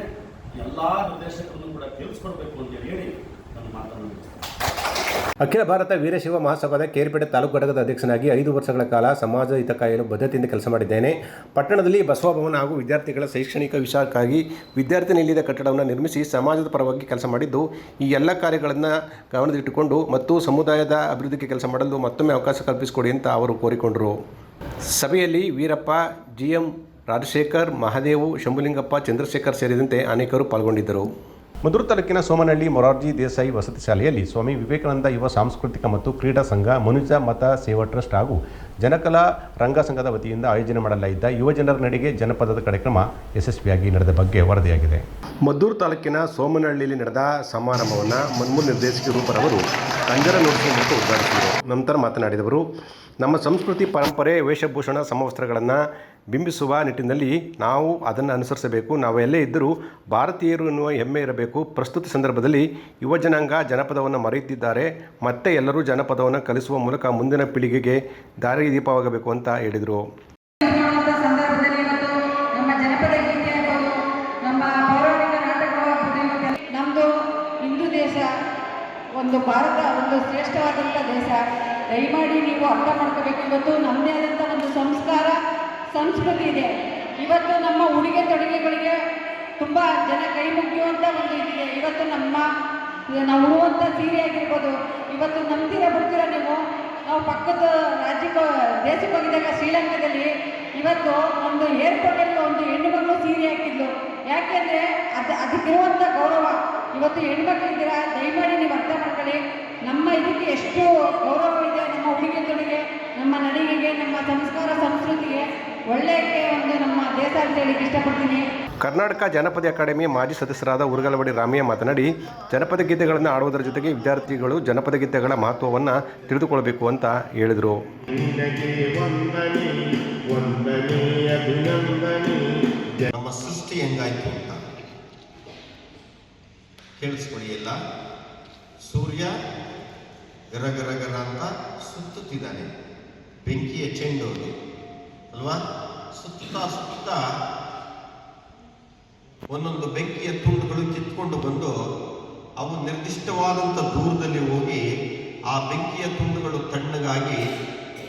ಎಲ್ಲ ನಿರ್ದೇಶಕರನ್ನು ಕೂಡ ಕೇಳಿಸ್ಕೊಡ್ಬೇಕು ಅಂತ ಹೇಳಿ ನನ್ನ ಮಾತನ್ನು ಅಖಿಲ ಭಾರತ ವೀರಶಿವ ಮಹಾಸಭಾದ ಕೇರ್ಪೇಟೆ ತಾಲೂಕು ಘಟಕದ ಅಧ್ಯಕ್ಷನಾಗಿ ಐದು ವರ್ಷಗಳ ಕಾಲ ಸಮಾಜ ಹಿತ ಕಾಯಲು ಬದ್ಧತೆಯಿಂದ ಕೆಲಸ ಮಾಡಿದ್ದೇನೆ. ಪಟ್ಟಣದಲ್ಲಿ ಬಸವ ಭವನ ಹಾಗೂ ವಿದ್ಯಾರ್ಥಿಗಳ ಶೈಕ್ಷಣಿಕ ವಿಷಯಕ್ಕಾಗಿ ವಿದ್ಯಾರ್ಥಿ ನಿಲಯದ ಕಟ್ಟಡವನ್ನು ನಿರ್ಮಿಸಿ ಸಮಾಜದ ಪರವಾಗಿ ಕೆಲಸ ಮಾಡಿದ್ದು, ಈ ಎಲ್ಲ ಕಾರ್ಯಗಳನ್ನು ಗಮನದಲ್ಲಿಟ್ಟುಕೊಂಡು ಮತ್ತು ಸಮುದಾಯದ ಅಭಿವೃದ್ಧಿಗೆ ಕೆಲಸ ಮಾಡಲು ಮತ್ತೊಮ್ಮೆ ಅವಕಾಶ ಕಲ್ಪಿಸಿಕೊಡಿ ಅಂತ ಅವರು ಕೋರಿಕೊಂಡರು. ಸಭೆಯಲ್ಲಿ ವೀರಪ್ಪ ಜಿ ಎಂ ರಾಜಶೇಖರ್, ಮಹಾದೇವು, ಶಂಭುಲಿಂಗಪ್ಪ, ಚಂದ್ರಶೇಖರ್ ಸೇರಿದಂತೆ ಅನೇಕರು ಪಾಲ್ಗೊಂಡಿದ್ದರು. ಮಧುರ ತಾಲೂಕಿನ ಸೋಮನಹಳ್ಳಿ ಮೊರಾರ್ಜಿ ದೇಸಾಯಿ ವಸತಿ ಶಾಲೆಯಲ್ಲಿ ಸ್ವಾಮಿ ವಿವೇಕಾನಂದ ಯುವ ಸಾಂಸ್ಕೃತಿಕ ಮತ್ತು ಕ್ರೀಡಾ ಸಂಘ, ಮನುಜ ಮತ ಸೇವಾ ಟ್ರಸ್ಟ್ ಹಾಗೂ ಜನಕಲಾ ರಂಗ ಸಂಘದ ವತಿಯಿಂದ ಆಯೋಜನೆ ಮಾಡಲಾಗಿದ್ದ ಯುವ ಜನರ ನಡೆಗೆ ಜನಪದದ ಕಾರ್ಯಕ್ರಮ ಯಶಸ್ವಿಯಾಗಿ ನಡೆದ ಬಗ್ಗೆ ವರದಿಯಾಗಿದೆ. ಮದ್ದೂರು ತಾಲೂಕಿನ ಸೋಮನಹಳ್ಳಿಯಲ್ಲಿ ನಡೆದ ಸಮಾರಂಭವನ್ನು ಮನ್ಮೂಲ್ ನಿರ್ದೇಶಕಿ ರೂಪರವರು ಕಂಜರ ನೋಡಿಕೆ ಮತ್ತು ಉದ್ಘಾಟಿಸಿದರು. ನಂತರ ಮಾತನಾಡಿದವರು ನಮ್ಮ ಸಂಸ್ಕೃತಿ ಪರಂಪರೆ, ವೇಷಭೂಷಣ, ಸಮವಸ್ತ್ರಗಳನ್ನು ಬಿಂಬಿಸುವ ನಿಟ್ಟಿನಲ್ಲಿ ನಾವು ಅದನ್ನು ಅನುಸರಿಸಬೇಕು. ನಾವು ಎಲ್ಲೇ ಇದ್ದರೂ ಭಾರತೀಯರು ಎನ್ನುವ ಹೆಮ್ಮೆ ಇರಬೇಕು. ಪ್ರಸ್ತುತ ಸಂದರ್ಭದಲ್ಲಿ ಯುವ ಜನಾಂಗ ಜನಪದವನ್ನು ಮರೆಯುತ್ತಿದ್ದಾರೆ. ಮತ್ತೆ ಎಲ್ಲರೂ ಜನಪದವನ್ನು ಕಲಿಸುವ ಮೂಲಕ ಮುಂದಿನ ಪೀಳಿಗೆಗೆ ದಾರಿ ದೀಪವಾಗಬೇಕು ಅಂತ ಹೇಳಿದರು. ಒಂದು ಭಾರತ, ಒಂದು ಶ್ರೇಷ್ಠವಾದಂಥ ದೇಶ. ದಯಮಾಡಿ ನೀವು ಅರ್ಥ ಮಾಡ್ಕೋಬೇಕು. ಇವತ್ತು ನಮ್ಮದೇ ಆದಂಥ ಒಂದು ಸಂಸ್ಕಾರ ಸಂಸ್ಕೃತಿ ಇದೆ. ಇವತ್ತು ನಮ್ಮ ಉಡುಗೆ ತೊಡುಗೆಗಳಿಗೆ ತುಂಬ ಜನ ಕೈ ಮುಗಿಯುವಂಥ ಒಂದು ಇದಿದೆ ಇವತ್ತು ನಮ್ಮ, ನಾವು ಉಡುವಂಥ ಸೀರೆ ಆಗಿರ್ಬೋದು, ಇವತ್ತು ನಂಬ್ತೀರ ಬರ್ತೀರ ನೀವು? ನಾವು ಪಕ್ಕದ ರಾಜ್ಯಕ್ಕೆ, ದೇಶಕ್ಕೆ ಹೋಗಿದ್ದಾಗ ಶ್ರೀಲಂಕಾದಲ್ಲಿ ಇವತ್ತು ಒಂದು ಏರ್ಪೋರ್ಟಲ್ಲಿ ಒಂದು ಹೆಣ್ಣು ಮಗಳು ಸೀರೆ ಹಾಕಿದ್ಲು. ಯಾಕೆಂದರೆ ಅದು ಅದಕ್ಕಿರುವಂಥ ಗೌರವ. ಇವತ್ತು ಹೆಣ್ಮಕ್ಳಿದ್ದೀರಾ ದಯಮಾಡಿ ನೀವು ಅರ್ಥ ಮಾಡ್ಕೊಳ್ಳಿ. ನಮ್ಮ ಇದಕ್ಕೆ ಎಷ್ಟು ಗೌರವ ಇದೆ ನಮ್ಮ ಉಡುಗೆ ತೊಡುಗೆ, ನಮ್ಮ ನಡಿಗೆಗೆ, ನಮ್ಮ ಸಂಸ್ಕಾರ, ಸಂಸ್ಕೃತಿಗೆ. ಒಳ್ಳೆಯಕ್ಕೆ ಒಂದು ನಮ್ಮ ದೇಶ ಅಂತ ಹೇಳಿಕ್ಕೆ ಇಷ್ಟಪಡ್ತೀನಿ. ಕರ್ನಾಟಕ ಜನಪದ ಅಕಾಡೆಮಿ ಮಾಜಿ ಸದಸ್ಯರಾದ ಉರುಗಲವಾಡಿ ರಾಮಯ್ಯ ಮಾತನಾಡಿ ಜನಪದ ಗೀತೆಗಳನ್ನು ಆಡುವುದರ ಜೊತೆಗೆ ವಿದ್ಯಾರ್ಥಿಗಳು ಜನಪದ ಗೀತೆಗಳ ಮಹತ್ವವನ್ನು ತಿಳಿದುಕೊಳ್ಳಬೇಕು ಅಂತ ಹೇಳಿದರು. ನಮ್ಮ ಸೃಷ್ಟಿ ಹೆಂಗಾಯ್ತು ಅಂತ ಕೇಳಿಸ್ಕೊಳ್ಳಿ ಎಲ್ಲ. ಸೂರ್ಯ ಗರಗರಗರ ಗರ ಗರ ಅಂತ ಸುತ್ತುತ್ತಿದ್ದಾನೆ. ಬೆಂಕಿಯ ಚೆಂಡು ಅಲ್ವಾ? ಸುತ್ತಾ ಸುತ್ತ ಒಂದೊಂದು ಬೆಂಕಿಯ ತುಂಡುಗಳು ಕಿತ್ಕೊಂಡು ಬಂದು ಅವು ನಿರ್ದಿಷ್ಟವಾದಂಥ ದೂರದಲ್ಲಿ ಹೋಗಿ ಆ ಬೆಂಕಿಯ ತುಂಡುಗಳು ತಣ್ಣಗಾಗಿ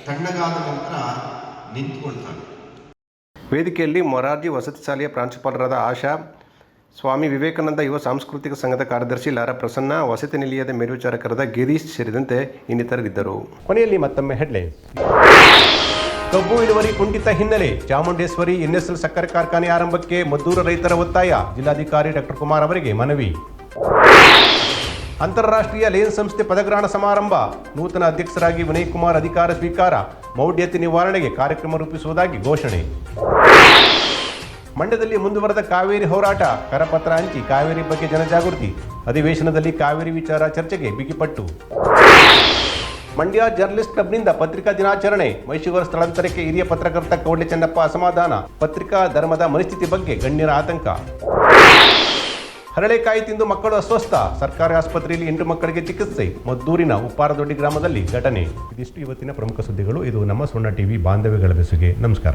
ತಣ್ಣಗಾದ ನಂತರ ನಿಂತ್ಕೊಳ್ತವೆ. ವೇದಿಕೆಯಲ್ಲಿ ಮೊರಾರ್ಜಿ ವಸತಿ ಶಾಲೆಯ ಪ್ರಾಂಶುಪಾಲರಾದ ಆಶಾ ಸ್ವಾಮಿ ವಿವೇಕಾನಂದ ಯುವ ಸಾಂಸ್ಕೃತಿಕ ಸಂಘದ ಕಾರ್ಯದರ್ಶಿ ಲಾರಾ ಪ್ರಸನ್ನ ವಸತಿ ನಿಲಯದ ಮೇಲ್ವಿಚಾರಕರಾದ ಗಿರೀಶ್ ಸೇರಿದಂತೆ ಇನ್ನಿತರರಿದ್ದರು. ಕೊನೆಯಲ್ಲಿ ಮತ್ತೊಮ್ಮೆ ಹೆಡ್ಲೈನ್ಸ್ ಕಬ್ಬು ಇಳುವರಿ ಕುಂಠಿತ ಹಿನ್ನೆಲೆ ಚಾಮುಂಡೇಶ್ವರಿ ಎನ್ಎಸ್ಎಲ್ ಸಕ್ಕರೆ ಕಾರ್ಖಾನೆ ಆರಂಭಕ್ಕೆ ಮದ್ದೂರು ರೈತರ ಒತ್ತಾಯ. ಜಿಲ್ಲಾಧಿಕಾರಿ ಡಾಕ್ಟರ್ ಕುಮಾರ್ ಅವರಿಗೆ ಮನವಿ. ಅಂತಾರಾಷ್ಟ್ರೀಯ ಲೇನ್ ಸಂಸ್ಥೆ ಪದಗ್ರಹಣ ಸಮಾರಂಭ. ನೂತನ ಅಧ್ಯಕ್ಷರಾಗಿ ವಿನಯ್ ಕುಮಾರ್ ಅಧಿಕಾರ ಸ್ವೀಕಾರ. ಮೌಢ್ಯತೆ ನಿವಾರಣೆಗೆ ಕಾರ್ಯಕ್ರಮ ರೂಪಿಸುವುದಾಗಿ ಘೋಷಣೆ. ಮಂಡ್ಯದಲ್ಲಿ ಮುಂದುವರೆದ ಕಾವೇರಿ ಹೋರಾಟ. ಕರಪತ್ರ ಹಂಚಿ ಕಾವೇರಿ ಬಗ್ಗೆ ಜನಜಾಗೃತಿ. ಅಧಿವೇಶನದಲ್ಲಿ ಕಾವೇರಿ ವಿಚಾರ ಚರ್ಚೆಗೆ ಬಿಗಿಪಟ್ಟು. ಮಂಡ್ಯ ಜರ್ನಲಿಸ್ಟ್ ಕ್ಲಬ್ನಿಂದ ಪತ್ರಿಕಾ ದಿನಾಚರಣೆ. ಮೈಸೂರು ಸ್ಥಳಾಂತರಕ್ಕೆ ಹಿರಿಯ ಪತ್ರಕರ್ತ ಕೌಡ್ಲೆ ಚೆನ್ನಪ್ಪ ಅಸಮಾಧಾನ. ಪತ್ರಿಕಾ ಧರ್ಮದ ಮನಸ್ಥಿತಿ ಬಗ್ಗೆ ಗಣ್ಯರ ಆತಂಕ. ಹರಳೆಕಾಯಿ ತಿಂದು ಮಕ್ಕಳು ಅಸ್ವಸ್ಥ. ಸರ್ಕಾರಿ ಆಸ್ಪತ್ರೆಯಲ್ಲಿ ಎಂಟು ಮಕ್ಕಳಿಗೆ ಚಿಕಿತ್ಸೆ. ಮದ್ದೂರಿನ ಉಪ್ಪಾರದೊಡ್ಡಿ ಗ್ರಾಮದಲ್ಲಿ ಘಟನೆ. ಇದಿಷ್ಟು ಇವತ್ತಿನ ಪ್ರಮುಖ ಸುದ್ದಿಗಳು. ಇದು ನಮ್ಮ ಸುಣ್ಣ ಟಿವಿ ಬಾಂಧವ್ಯಗಳ ಬೆಸುಗೆ. ನಮಸ್ಕಾರ.